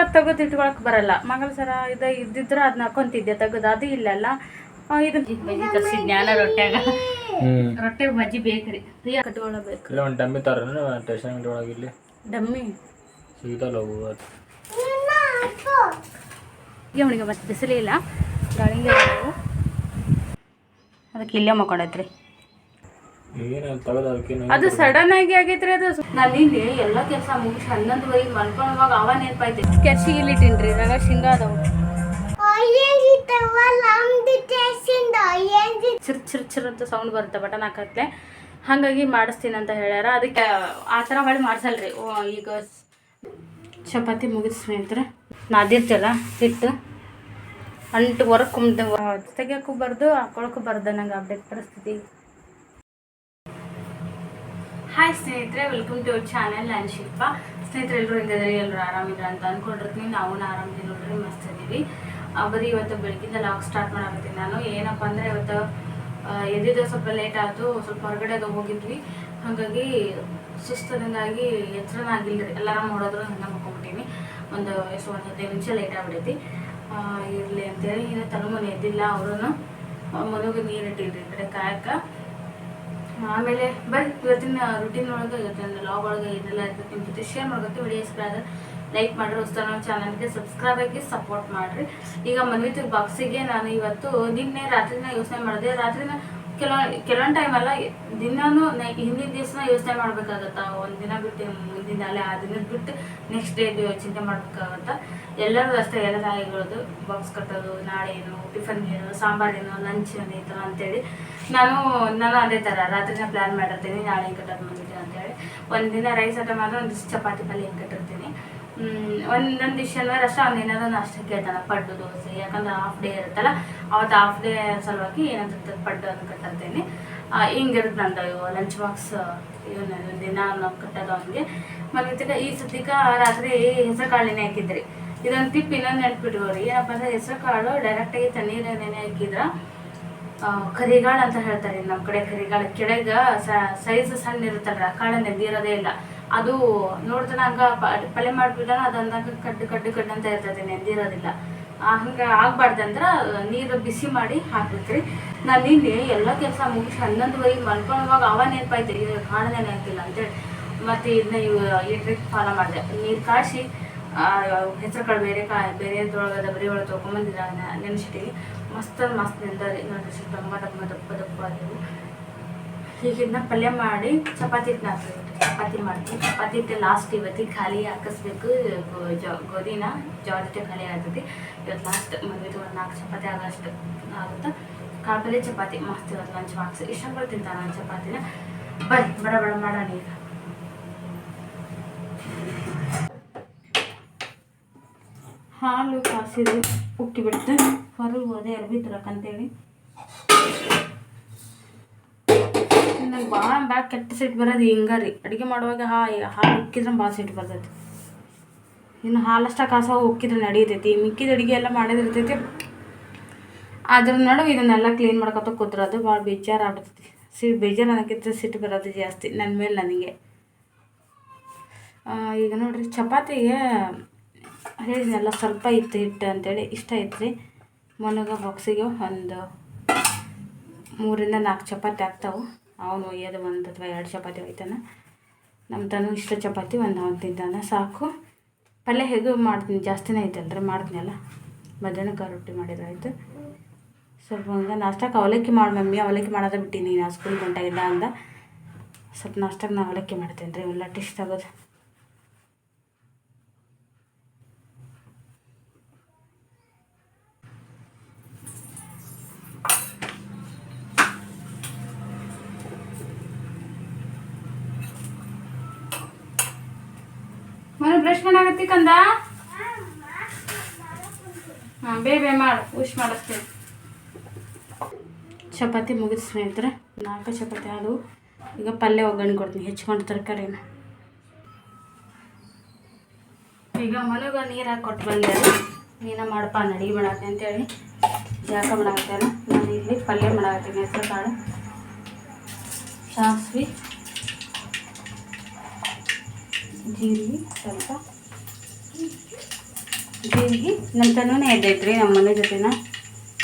ಇವಾಗ ತೆಗೆದು ಇಟ್ಕೊಳಕ್ ಬರಲ್ಲ. ಮಂಗಲ ಸರ ಇದು ಇದ್ದಿದ್ರೆ ಅದನ್ನ ಹಾಕೊಂತಿದ್ದೆ ತೆಗೆದು. ಅದು ಇಲ್ಲಲ್ಲ. ಇದು ಬಜ್ಜಿ ತರಿಸಿ ಜ್ಞಾನ ರೊಟ್ಯಾಗ ರೊಟ್ಟೆ ಬಜ್ಜಿ ಬೇಕ್ರಿ. ಫ್ರೀ ಕಟ್ಕೊಳ್ಬೇಕು. ಇಲ್ಲ ಒಂದು ಡಮ್ಮಿ ತರ ಟೇಷನ್ ಅಂಗಡಿ ಒಳಗೆ ಇಲ್ಲಿ ಡಮ್ಮಿ? ಸಿಗ್ತಲ್ಲ ಈಗ ಅವನಿಗೆ ಮತ್ತೆ ಬಿಸಿಲೇ ಇಲ್ಲ ಗಾಳಿಗೆ ಅದಕ್ಕೆ ಇಲ್ಲೇ ಮಕ್ಕೊಂಡೈತ್ರಿ ಅದು ಸಡನ್ ಆಗಿ ಆಗೈತ್ರಿ ಅದು ನಾನು ಇಲ್ಲಿ ಎಲ್ಲ ಕೆಲಸ ಮುಗಿಸಿ ಹನ್ನೊಂದುವರೆಗೆ ಮಲ್ಕೊಳ್ಳುವಾಗ ಅವ ನೆನಪಾಯ್ತು. ಕೆರ್ಸಿ ಇಲ್ಲಿ ಇಟ್ಟಿನ್ರಿ ನಾಗ ಶೇಂಗಾ ಅದಾವ. ಚಿರ್ ಚಿರ್ ಚಿರ್ ಅಂತ ಸೌಂಡ್ ಬರುತ್ತೆ ಬಟನ್ ಹಾಕತ್ಲೆ ಹಾಗಾಗಿ ಮಾಡಿಸ್ತೀನಿ ಅಂತ ಹೇಳ್ಯಾರ. ಅದಕ್ಕೆ ಆ ಥರ ಹೊಳ್ಳಿ ಮಾಡ್ಸಲ್ರಿ. ಓ, ಈಗ ಚಪಾತಿ ಮುಗಿದ ಸ್ನೇಹಿತರೆ. ನಾದಿರ್ತಲ್ಲ ಹಿಟ್ಟು. ಅಂಟು ಹೊರಕ್ಕೆ ಕುಮ್ದು ತೆಗಿಯೋಕ್ಕೂ ಬರ್ದು ಹಾಕೊಳಕ್ಕೂ ಬರ್ದು ನಂಗೆ ಅಪ್ಡೇಟ್ ಪರಿಸ್ಥಿತಿ. ಹಾಯ್ ಸ್ನೇಹಿತರೆ ವೆಲ್ಕಮ್ ಟು ಅವರ್ ಚಾನೆಲ್ ನಾನು ಶಿಲ್ಪ ಸ್ನೇಹಿತರೆ ಎಲ್ಲರೂ ಹೆಂಗಿದ್ದಾರೆ? ಎಲ್ಲರೂ ಆರಾಮಿದ್ರ ಅಂತ ಅನ್ಕೊಂಡಿರ್ತೀನಿ. ನಾವು ಆರಾಮಿದ್ದೀವಿ ನೋಡ್ರಿ, ಮಸ್ತ್ ಇದ್ದೀವಿ ಬರೀ ಇವತ್ತು ಬೆಳಗಿಂದ ಲಾಕ್ ಸ್ಟಾರ್ಟ್ ಮಾಡಕತ್ತೀನಿ ನಾನು. ಏನಪ್ಪ ಅಂದರೆ ಇವತ್ತು ಎದ್ದಿದ್ದ ಸ್ವಲ್ಪ ಲೇಟ್ ಆಯಿತು, ಸ್ವಲ್ಪ ಹೊರಗಡೆ ಹೋಗಿದ್ವಿ. ಹಾಗಾಗಿ ಸುಸ್ತದಿಂದಾಗಿ ಎಚ್ಚರನ ಆಗಿಲ್ಲ ರೀ ಎಲ್ಲಾರು ಮಾಡೋದ್ರು ಹಂಗೆ ಮಕ್ಕೊಂಬಿಟ್ಟಿನಿ ಒಂದು ಎಷ್ಟು ಒಂದು ಹದಿನೈದು ನಿಮಿಷ ಲೇಟ್ ಆಗ್ಬಿಟ್ಟೈತಿ ಇರಲಿ ಅಂತೇಳಿ. ಇನ್ನು ತಲೆಮನೆ ಎದ್ದಿಲ್ಲ ಅವರು ಮನೆಗೆ ನೀರು ಇಟ್ಟಿದ್ರಿ ಈ ಕಡೆ ಕಾಯಕ್ಕೆ ಆಮೇಲೆ ಬಟ್ ಇವತ್ತಿನ ರುಟೀನ್ ಒಳಗೆ, ಇವತ್ತಿನ ಲಾಗ್ ಒಳಗೆ ಇದೆಲ್ಲ ಇರ್ತದೆ ನಿಮ್ಮ ಜೊತೆ ಶೇರ್ ಮಾಡ್ಕೊತೀವಿ ವಿಡಿಯೋ ಇಷ್ಟ ಆದ್ರೆ ಲೈಕ್ ಮಾಡ್ರಿ ಹೊಸ ನಮ್ಮ ಚಾನಲ್ಗೆ ಸಬ್ಸ್ಕ್ರೈಬ್ ಆಗಿ ಸಪೋರ್ಟ್ ಮಾಡಿರಿ. ಈಗ ಮನ್ವಿತ್ ಬಾಕ್ಸಿಗೆ ನಾನು ಇವತ್ತು ನಿನ್ನೆ ರಾತ್ರಿನ ಯೋಚನೆ ಮಾಡಿದೆ. ರಾತ್ರಿನ ಕೆಲವೊಂದು ಕೆಲವೊಂದು ಟೈಮ್ ಅಲ್ಲ, ದಿನಾನು ಹಿಂದಿನ ದಿವಸನ ಯೋಚನೆ ಮಾಡ್ಬೇಕಾಗತ್ತ? ಒಂದು ದಿನ ಬಿಟ್ಟು, ಮುಂದಿನ ಅಲ್ಲೇ ಆ ದಿನದ ಬಿಟ್ಟು ನೆಕ್ಸ್ಟ್ ಡೇ ಚಿಂತೆ ಮಾಡ್ಬೇಕಾಗತ್ತ? ಎಲ್ಲರೂ ಅಷ್ಟೇ ಎಲ್ಲ ತಾಯಿಗಳದ್ದು ಬಾಕ್ಸ್ ಕಟ್ಟೋದು ನಾಳೆ ಏನು ಟಿಫನ್ ಏನು, ಸಾಂಬಾರ್ ಏನು ಲಂಚ್ ಏನು ಈ ಥರ ಅಂತೇಳಿ ನಾನು ನಾನು ಅದೇ ಥರ ರಾತ್ರಿನ ಪ್ಲ್ಯಾನ್ ಮಾಡಿರ್ತೀನಿ, ನಾಳೆ ಹೆಂಗೆ ಕಟ್ಟೋದು ಬಂದಿದ್ದೀನಿ ಅಂತೇಳಿ. ಒಂದಿನ ರೈಸ್ ಐಟಮ್ ಮಾಡಿದ್ರೆ ಒಂದಿಷ್ಟು ಚಪಾತಿ ಪಲ್ಯ ಹೆಂಗೆ ಕಟ್ಟಿರ್ತೀನಿ. ಒಂದೊಂದು ಡಿಶ್ ಅಂದ್ರೆ ಅಷ್ಟೇ ಅವ್ನು ಏನಾದ್ರು ನಾಷ್ಟ ಕೇಳ್ತಾನೆ ಪಡ್ಡು, ದೋಸೆ, ಯಾಕಂದ್ರೆ ಹಾಫ್ ಡೇ ಇರುತ್ತಲ್ಲ, ಅವತ್ತು ಹಾಫ್ ಡೇ ಸಲುವಾಗಿ ಏನಾದ್ರು ಪಡ್ಡು ಅಂತ ಕಟ್ಟಿರ್ತೀನಿ. ಹಿಂಗಿರುತ್ತೆ ನಂದು ಲಂಚ್ ಬಾಕ್ಸ್ ಇವನ್ನ ದಿನ ಕಟ್ಟೋದು ಅವನಿಗೆ ಮತ್ತೆ ಈ ಸದ್ಯಕ್ಕೆ ರಾತ್ರಿ ಹೆಸರು ಕಾಳಿನೇ ಹಾಕಿದ್ರಿ. ಇದೊಂದು ಟಿಪ್ ಇನ್ನೊಂದು ನೆನ್ಪಿಟ್ಕೋರಿ ಏನಪ್ಪ ಅಂದ್ರೆ ಹೆಸರು ಕಾಳು ಡೈರೆಕ್ಟಾಗಿ ತಣ್ಣೀರ ನೆನೆ ಹಾಕಿದ್ರ ಕರಿಗಾಳು ಅಂತ ಹೇಳ್ತಾರೆ. ನಮ್ಮ ಕಡೆ ಕರಿಗಾಳ ಕೆಳಗೆ ಸೈಜ್ ಸಣ್ಣ ಇರುತ್ತಲ್ಲ ಕಾಳು ನೆದ್ದಿರೋದೇ ಇಲ್ಲ. ಅದು ನೋಡ್ತಾನೆ ಹಂಗ ಪಲ್ಯ ಮಾಡಿಬಿಟ್ಟನ ಅದು ಅಂದಾಗ ಕಡ್ಡು ಕಡ್ಡು ಕಡ್ಡು ಅಂತ ಇರ್ತದೆ ನೆಂದಿರೋದಿಲ್ಲ ಹಂಗೆ ಆಗ್ಬಾರ್ದಂದ್ರೆ ನೀರು ಬಿಸಿ ಮಾಡಿ ಹಾಕ್ಬೇಕ್ರಿ. ನಾನು ನಿನ್ನೆ ಎಲ್ಲ ಕೆಲಸ ಮುಗಿಸಿ ಹನ್ನೊಂದುವರೆಗೆ ಮಲ್ಕೊಳ್ಳುವಾಗ ಅವ ನೆನಪಾಯ್ತು ಕಾಳು ನೆನೆ ಹಾಕಿಲ್ಲ ಅಂತೇಳಿ. ಮತ್ತು ಇದನ್ನ ಇವು ಈ ಟ್ರಿಕ್ ಫಾಲೋ ಮಾಡಿದೆ. ನೀರು ಕಾಯಿಸಿ ಹೆಸರು ಕಾಳು ಬೇರೆ ಕಾಯಿ ಬೇರೆದ್ರೊಳಗೆ ಡಬರಿ ಒಳಗೆ ತೊಗೊಂಬಂದಿದ್ದ ನೆನೆಸಿಟ್ಟಿಗೆ ಮಸ್ತ್ ಮಸ್ತ್ ನೆಂದರಿ ನೋಡ್ರಿ ಸ್ವಲ್ಪ ದಮ್ಮ ದಮ್ಮ ದಪ್ಪ ದಪ್ಪ ಆದವು ಹೀಗಿದ್ನ ಪಲ್ಯ ಮಾಡಿ ಚಪಾತಿ ಹಿಟ್ಟನ್ನ ಹಾಕ್ಬೇಕು. ಚಪಾತಿ ಮಾಡ್ತೀವಿ ಚಪಾತಿ ಹಿಟ್ಟು ಲಾಸ್ಟ್ ಇವತ್ತಿಗೆ ಖಾಲಿ ಹಾಕಿಸ್ಬೇಕು. ಗೋಧಿನ ಜೋಳ ಹಿಟ್ಟು ಖಾಲಿ ಆಗ್ತೈತಿ. ಇವತ್ತು ಲಾಸ್ಟ್ ಮದುವೆದು ಒಂದು ನಾಲ್ಕು ಚಪಾತಿ ಆಗೋಷ್ಟು ಆಗುತ್ತೆ? ಕಾಳು ಪಲ್ಯ, ಚಪಾತಿ. ಮಸ್ತ್ ಇವತ್ತು ಲಂಚ್ ಬಾಕ್ಸ್ ಇಷ್ಟಪಟ್ಟು ತಿಂತಾನೆ ನಾನು ಚಪಾತಿನ. ಬರ್ರಿ ಬಡ ಬಡ ಮಾಡೋಣ ಈಗ. ಹಾಲು ಕಾಸಿದ್ರೆ ಉಕ್ಕಿ ಬಿಡುತ್ತೆ ಹೊರಗೆ ಹೋದೆ ಅರ್ಬಿ ತರಕಂತೇಳಿ ನಂಗೆ ಭಾಳ ಬ್ಯಾಗ್ ಕೆಟ್ಟ ಸಿಟ್ಟು ಬರೋದು ಹಿಂಗ ರೀ. ಅಡುಗೆ ಮಾಡುವಾಗ ಹಾ ಹಾಲು ಉಕ್ಕಿದ್ರೆ ಭಾಳ ಸಿಟ್ಟು ಬರ್ತೈತಿ. ಇನ್ನು ಹಾಲಷ್ಟ ಕಾಸ ಉಕ್ಕಿದ್ರೆ ನಡೀತೈತಿ. ಮಿಕ್ಕಿದ ಅಡುಗೆ ಎಲ್ಲ ಮಾಡೋದಿರ್ತೈತಿ. ಅದ್ರ ನಡುವೆ ಇದನ್ನೆಲ್ಲ ಕ್ಲೀನ್ ಮಾಡ್ಕೊತ ಅದು ಭಾಳ ಬೇಜಾರು ಆಗ್ಬಿಡ್ತೈತಿ. ಸಿ, ಬೇಜಾರು ಅನ್ನೋಕ್ಕಿಂತ ಸಿಟ್ಟು ಬರೋದು ಜಾಸ್ತಿ ನನ್ನ ಮೇಲೆ ನನಗೆ. ಈಗ ನೋಡಿರಿ, ಚಪಾತಿಗೆ ಹೇಳಿದ್ನಲ್ಲ ಸ್ವಲ್ಪ ಇತ್ತು ಹಿಟ್ಟು ಅಂತೇಳಿ ಇಷ್ಟ ಐತ್ರಿ ಮೊನಗ ಬಾಕ್ಸಿಗೆ ಒಂದು ಮೂರಿಂದ ನಾಲ್ಕು ಚಪಾತಿ ಆಗ್ತಾವೆ. ಅವನು ಒಯ್ಯೋದು ಒಂದು ಅಥವಾ ಎರಡು ಚಪಾತಿ ಒಯ್ತಾನೆ. ನಮ್ಮ ತನು ಇಷ್ಟ ಚಪಾತಿ ಒಂದು ಅವನು ತಿಂತಾನೆ. ಸಾಕು. ಪಲ್ಯ ಹೇಗೂ ಮಾಡ್ತೀನಿ, ಜಾಸ್ತಿನೇ ಐತಲ್ರಿ ಮಾಡ್ತೀನಲ್ಲ ಮಧ್ಯಾಹ್ನಕ್ಕೆ ರೊಟ್ಟಿ ಮಾಡಿದ್ರಾಯ್ತು ಸ್ವಲ್ಪ ಹಂಗೆ ನಾಷ್ಟಕ್ಕೆ ಅವಲಕ್ಕಿ ಮಾಡಿ ಮಮ್ಮಿ, ಅವಲಕ್ಕಿ ಮಾಡೋದ ಬಿಟ್ಟಿನಿ ಸ್ಕೂಲ್ ಗಂಟಾಗಿಲ್ಲ ಅಂದ. ಸ್ವಲ್ಪ ನಾಷ್ಟಕ್ಕೆ ನಾನು ಅವಲಕ್ಕಿ ಮಾಡ್ತೇನೆ ರೀ ಎಲ್ಲ ಇಷ್ಟ ಆಗೋದು. ಬ್ರಷ್ ಮಾಡಾಕತ್ತಿ ಕಂದ? ಹಾಂ ಬೇಬೆ ಮಾಡು ಉಶ್ ಮಾಡಿಸ್ತೀನಿ ಚಪಾತಿ ಮುಗಿದು ಸ್ನೇಹಿತರೆ ನಾಲ್ಕು ಚಪಾತಿ ಆದವು. ಈಗ ಪಲ್ಯ ಒಗ್ಗರಣೆ ಕೊಡ್ತೀನಿ ಹೆಚ್ಕೊಂಡು ತರಕಾರಿನ ಈಗ ಮನೆಗೆ ನೀರು ಹಾಕಿ ಕೊಟ್ಟು ಬಂದೆ ನೀನ ಮಾಡಪ್ಪ ನಡಿ ಅಡುಗೆ ಅಂತ ಅಂತೇಳಿ. ಯಾಕೆ ಮಾಡಾಕತ್ತೇನೆ ನಾನು ಇಲ್ಲಿ ಪಲ್ಯ ಮಾಡಾಕತ್ತೀನಿ ಹೆಸರು ಕಾಳು ಸಾಸಿವೆ. ಜೀರಿಗೆ, ಸ್ವಲ್ಪ. ಜೀರಿಗೆ ನಮ್ಮ ತನೂ ಎದ್ದೈತ್ರಿ ನಮ್ಮ ಮನೆ ಜೊತೆನ.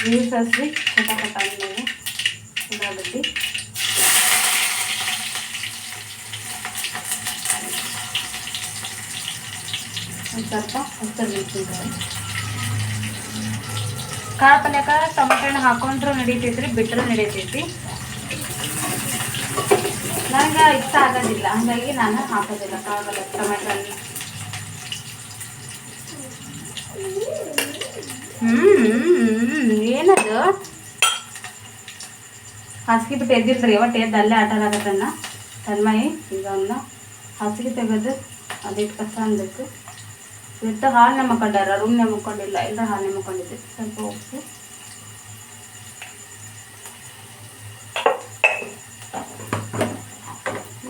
ನೀರು ಸಾಸ್ರಿ ಚಟಾಪಟ ಆದ್ಮೇಲೆ ಉಳ್ಳಾಗಡ್ಡಿ. ಒಂದು ಸ್ವಲ್ಪ ಹಸಿರು ಮೆಣಸಿನ್ಕಾಯಿ ಕಾಳ ಪಲ್ಯಕ ಟೊಮೆಟೊ ಹಣ್ಣು ಹಾಕೊಂಡ್ರು ನಡೀತೈತ್ರಿ ಬಿಟ್ಟರು ನಡೀತೈತಿ. ನನಗೆ ಇಷ್ಟ ಆಗೋದಿಲ್ಲ. ಹಾಗಾಗಿ ನಾನು ಹಾಕೋದಿಲ್ಲ. ಪಲ್ಯ ಟೊಮೆಟೊ ಹಣ್ಣು ಹ್ಞೂ ಏನದು ಹಾಸಿಗೆ ಬಿಟ್ಟು ಎದ್ದಿಲ್ರಿ ಒಟ್ಟು ಎದ್ದು ಅಲ್ಲೇ ಆಟ ಆಡಕತ್ತನ್ನ ತನ್ಮಯಿ, ಈಗ ಅವನ್ನ ಹಾಸಿಗೆ ತೆಗೆದು ಅದಿಟ್ಟು ಕಸ ಅನ್ಬೇಕು ಇವತ್ತು ಹಾಲು ನೆಮ್ಮಕೊಂಡಾರ ರೂಮ್ನೇ ಮಕ್ಕೊಂಡಿಲ್ಲ. ಹಾಲು ಮಕ್ಕೊಂಡಿದ್ದೆ. ಸ್ವಲ್ಪ ಉಪ್ಪು.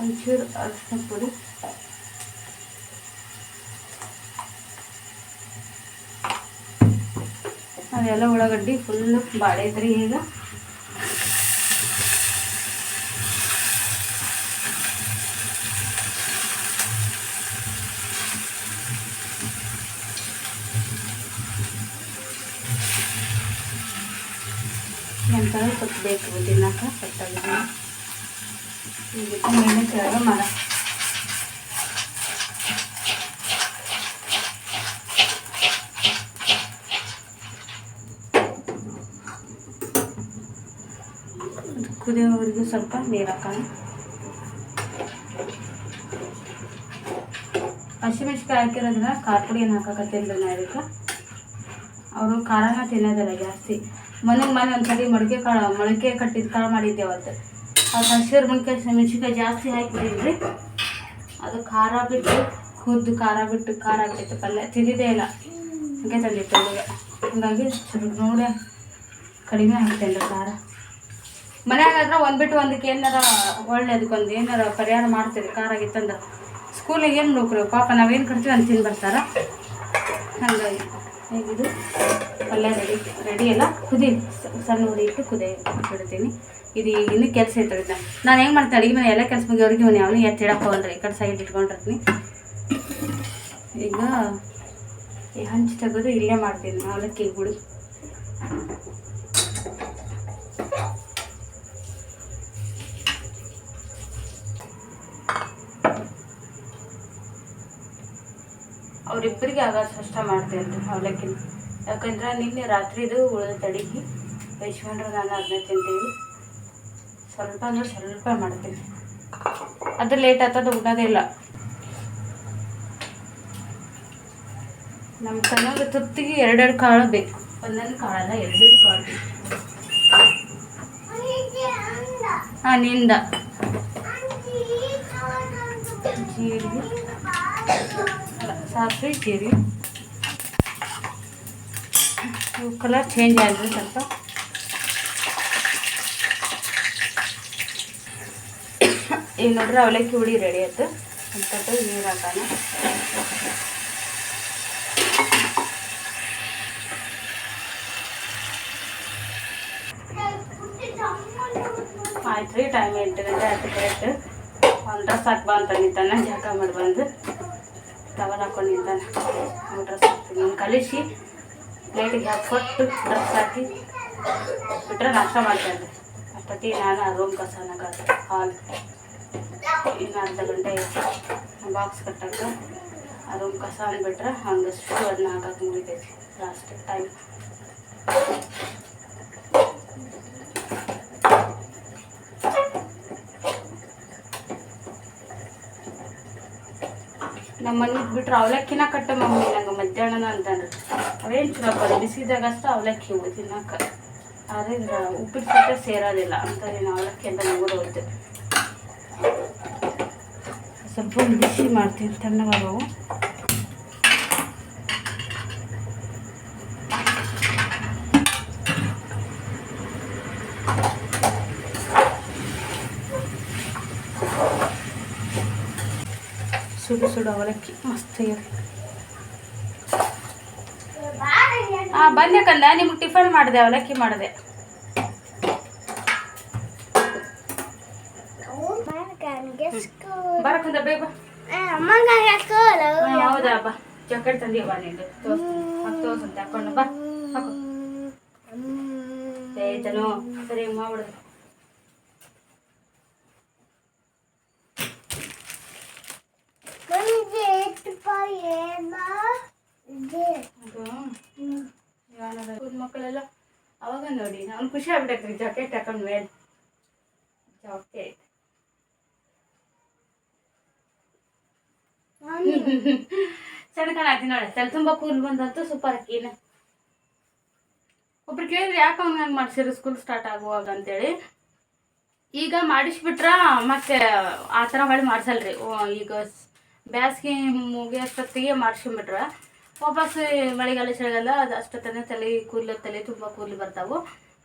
ಒಂಚೂರು ಅರಿಶಿನ ಪುಡಿ ಅದೆಲ್ಲ ಉಳ್ಳಾಗಡ್ಡಿ ಫುಲ್ಲು ಬಾಡೈತ್ರಿ ಈಗ. ನಂತರ ಸ್ವಲ್ಪ ಬೇಕು ತಿನ್ನಕ್ಕೆ ಕಟ್ಟಾಗಿದೆ ಕೆಳಗೆ ಮರ ಸ್ವಲ್ಪ ನೀರು ಹಾಕೋಣ ಹಸಿಮೆಣ್ಸಿಕಾಯಿ ಹಾಕಿರೋದ್ರಿಂದ ಖಾರ ಪುಡಿ ಏನು ಹಾಕಕತ್ತಿಲ್ಲ ನಾ ಇದಕ್ಕೆ. ಅವರು ಖಾರನ ತಿನ್ನೋದಿಲ್ಲ ಜಾಸ್ತಿ. ಮನೆಗೆ ಮನೆ ಒಂದ್ಸರಿ ಮೊಳಕೆ ಕಾಳು ಮೊಳಕೆ ಕಟ್ಟಿದ ಕಾಳು ಮಾಡಿದ್ದೆ ಅವತ್ತು. ಅದು ಹಸಿರು ಮೆಣಕಾಯಿ ಮೆಣಸಿನ್ಕಾಯಿ ಜಾಸ್ತಿ ಹಾಕಿದ್ರಿ ಅದು ಖಾರ ಬಿಟ್ಟು, ಖುದ್ದು ಖಾರ ಬಿಟ್ಟು ಖಾರ ಆಗ್ಬಿಟ್ಟಿತ್ತು ಪಲ್ಯ. ತಿಂದಿದ್ದೇ ಇಲ್ಲ. ಹಂಗೆ ತಂದಿತ್ತು ಅಲ್ಲಿಗೆ. ಹಂಗಾಗಿ ಸ್ವಲ್ಪ ನೋಡಿ ಕಡಿಮೆ ಹಾಕ್ತೇನೆ ಖಾರ. ಮನೆಯಾಗಾದ್ರೆ ಒಂದು ಬಿಟ್ಟು ಒಂದಕ್ಕೆ ಏನಾರ ಒಳ್ಳೆ ಅದಕ್ಕೊಂದು ಏನಾರ ಪರಿಹಾರ ಮಾಡ್ತೀರಿ, ಖಾರ ಆಗಿತ್ತಂದ್ರೆ. ಸ್ಕೂಲಿಗೆ ಏನು ನೋಡ್ರಿ ಪಾಪ ನಾವೇನು ಕಟ್ತೀವಿ ಅಂತ ತಿಂದು ಬರ್ತಾರ? ಹಾಗಾಗಿ. ಹೇಗಿದು ಪಲ್ಯ ರೆಡಿ ರೆಡಿ ಎಲ್ಲ ಕುದಿ, ಸಣ್ಣ ಉರಿ ಇಟ್ಟು ಕುದಿ ಬಿಡ್ತೀನಿ ಇದು ಇನ್ನು ಕೆಲಸ ಇರ್ತದೆ ನಾನು ಹೆಂಗೆ ಮಾಡ್ತೀನಿ? ಅಡುಗೆ ಮನೆ ಎಲ್ಲ ಕೆಲಸ ಮುಗಿಯೋರಿಗೆ ಮನೆ ಅವನು ಎತ್ತು ಇಡಕ್ಕೆ ಈ ಕಡೆ ಸೈಡ್ ಇಟ್ಕೊಂಡಿರ್ತೀನಿ. ಈಗ ಈ ಹಂಚು ತೆಗೆದು ಇಲ್ಲೇ ಮಾಡ್ತೀನಿ. ಅವಲಕ್ಕಿ, ಗುಡಿ. ಅವರಿಬ್ಬರಿಗೆ ಆಗ ಕಷ್ಟ ಮಾಡ್ತೇನೆ ರೀ ಅವಲಕ್ಕಿನ ಯಾಕಂದ್ರೆ ನಿನ್ನೆ ರಾತ್ರಿದು ಉಳಿದ ತಡಿಗೆ ಯಶ್ವಂಡ್ರು ನಾನು ಅದನ್ನ ತಿಂತೀವಿ. ಸ್ವಲ್ಪ ಅಂದ್ರೆ ಸ್ವಲ್ಪ ಮಾಡ್ತೀನಿ ಅದು ಲೇಟ್ ಆಗ್ತದ ಉಣ್ಣೋದಿಲ್ಲ ನಮ್ಮ ಕನ್ನಡ ತುತ್ತಿಗೆ ಎರಡೆರಡು ಕಾಳು ಬೇಕು. ಒಂದೊಂದು ಕಾಳಲ್ಲ ಎರಡೆರಡು ಕಾಳು ಬೇಕು. ಹಾಂ ನಿಂದ. ಜೀರಿಗೆ. ಅಲ್ಲ, ಸಾಸಿವೆ ಜೀರಿಗೆ ಕಲರ್ ಚೇಂಜ್ ಆದ್ರೆ ಸ್ವಲ್ಪ ಈಗ ನೋಡ್ರಿ ಅವಲಕ್ಕಿ ಹುಡಿ ರೆಡಿ ಆಯ್ತು ಸ್ವಲ್ಪ ನೀರು ಹಾಕೋಣ ಆಯ್ತು ರೀ ಟೈಮ್ ಎಂಟು ಗಂಟೆ ಆಯ್ತು ಕರೆಕ್ಟ್ ಒಂದು ಡ್ರೆಸ್ ಹಾಕಿ ಬಾ ಅಂತ ನಿಂತಾನೆ ಜಾಕ ಮಾಡಿ ಬಂದು ಟವಲ್ ಹಾಕೊಂಡು ನಿಂತಾನೆ ಅವ್ನು ಡ್ರೆಸ್ ಹಾಕ್ತೀನಿ. ಅವ್ನು ಕಲಿಸಿ ಪ್ಲೇಟಿಗೆ ಹಾಕ್ಕೊಟ್ಟು ಡ್ರೆಸ್ ಹಾಕಿ. ಬಿಟ್ಟರೆ ನಾಷ್ಟ ಮಾಡ್ತಾಯಿದ್ದೆ ಅಷ್ಟೊತ್ತಿಗೆ ನಾನು ರೂಮ್ ಕಸನಾಗ ಹಾಲ್ ಇನ್ನು ಅರ್ಧ ಗಂಟೆ ಬಾಕ್ಸ್ ಕಟ್ಟಕ್ಕೆ. ಆ ರೂಮ್ ಕಸ ಅಂದ್ಬಿಟ್ರೆ ಹಂಗಷ್ಟು ಅದನ್ನ ಹಾಕಕ್ಕೆ ಮುಗಿತೈತಿ. ಲಾಸ್ಟ್ ಟೈಮ್ ನಮ್ಮ ಮನೆಗೆ ಬಿಟ್ರೆ ಅವಲಕ್ಕಿನ ಕಟ್ಟ ಮಮ್ಮಿ, ನಂಗೆ ಮಧ್ಯಾಹ್ನ ಅಂತಂದ್ರೆ ಅವೇನು ಚಲೋ ಬಿಸಿದಾಗ ಅಷ್ಟು ಅವಲಕ್ಕಿ ಇವು ತಿನ್ನಕ್ಕ. ಉಪ್ಪಿಟ್ಟು ಕಟ್ಟ ಸೇರೋದಿಲ್ಲ ಅಂತ ನೀನು ಅವಲಕ್ಕಿ ಅಂತ ಹೋಯ್ತು ಸ್ವಲ್ಪ ಬಿಸಿ ಮಾಡ್ತೀನಿ ತಣ್ಣಗಾಗವು ಸುಡು ಸುಡು ಅವಲಕ್ಕಿ. ಮಸ್ತ್ ಹಾಂ ಬಂದೆ ಕಂದ ನಿಮ್ಗೆ ಟಿಫನ್ ಮಾಡಿದೆ ಅವಲಕ್ಕಿ ಮಾಡಿದೆ. ಬರಕಂದ ಬೇಗ ಹೌದಾ ಬಾ. ಜಾಕೆಟ್ ಬಾ ನಿಂದು ತೋರ್ಸ್. ತೋರ್ಸಂತೆ ಹಾಕೊಂಡು ಬಾ. ಹಾಕು. ಸರಿ ಹಿಂಗ್ ಮಾಡ್ಬಿಡು ಅದು ಮಕ್ಕಳೆಲ್ಲ ಅವಾಗ ನೋಡಿ ಅವ್ನು ಖುಷಿ ಆಗ್ಬಿಟ್ಟೈತ್ರಿ ಜಾಕೆಟ್ ಹಾಕೊಂಡ್ ಮೇಲೆ. ಜಾಕೆಟ್ ಸಣ್ಣ ಕಾಣತ್ತಿ ನೋಡಿ ತಲೆ ತುಂಬಾ ಕೂಲ್ ಬಂದಂತ ಸೂಪರ್ ಅಕ್ಕಿನ ಒಬ್ರು ಕೇಳಿದ್ರೆ ಯಾಕೆ ಅವ್ನ ಹಂಗೆ ಮಾಡ್ಸಿರೋ ಸ್ಕೂಲ್ ಸ್ಟಾರ್ಟ್ ಆಗುವಾಗ ಅಂತೇಳಿ. ಈಗ ಮಾಡಿಸ್ಬಿಟ್ರ ಮತ್ತೆ ಆ ಥರ ಹೊಳ್ಳಿ ಮಾಡ್ಸಲ್ರಿ. ಓ, ಈಗ ಬ್ಯಾಸ್ಗೆ ಮುಗಿಯೋಷ್ಟೊತ್ತಿಗೆ ಮಾಡಿಸ್ಕೊಂಬಿಟ್ರೆ. ವಾಪಸ್ ಮಳೆಗಾಲ ಚಳಿಗಾಲ, ಅದು ಅಷ್ಟೊತ್ತನೇ ತಲೆ ಕೂದಲು, ತಲೆ ತುಂಬ ಕೂದಲು ಬರ್ತಾವು.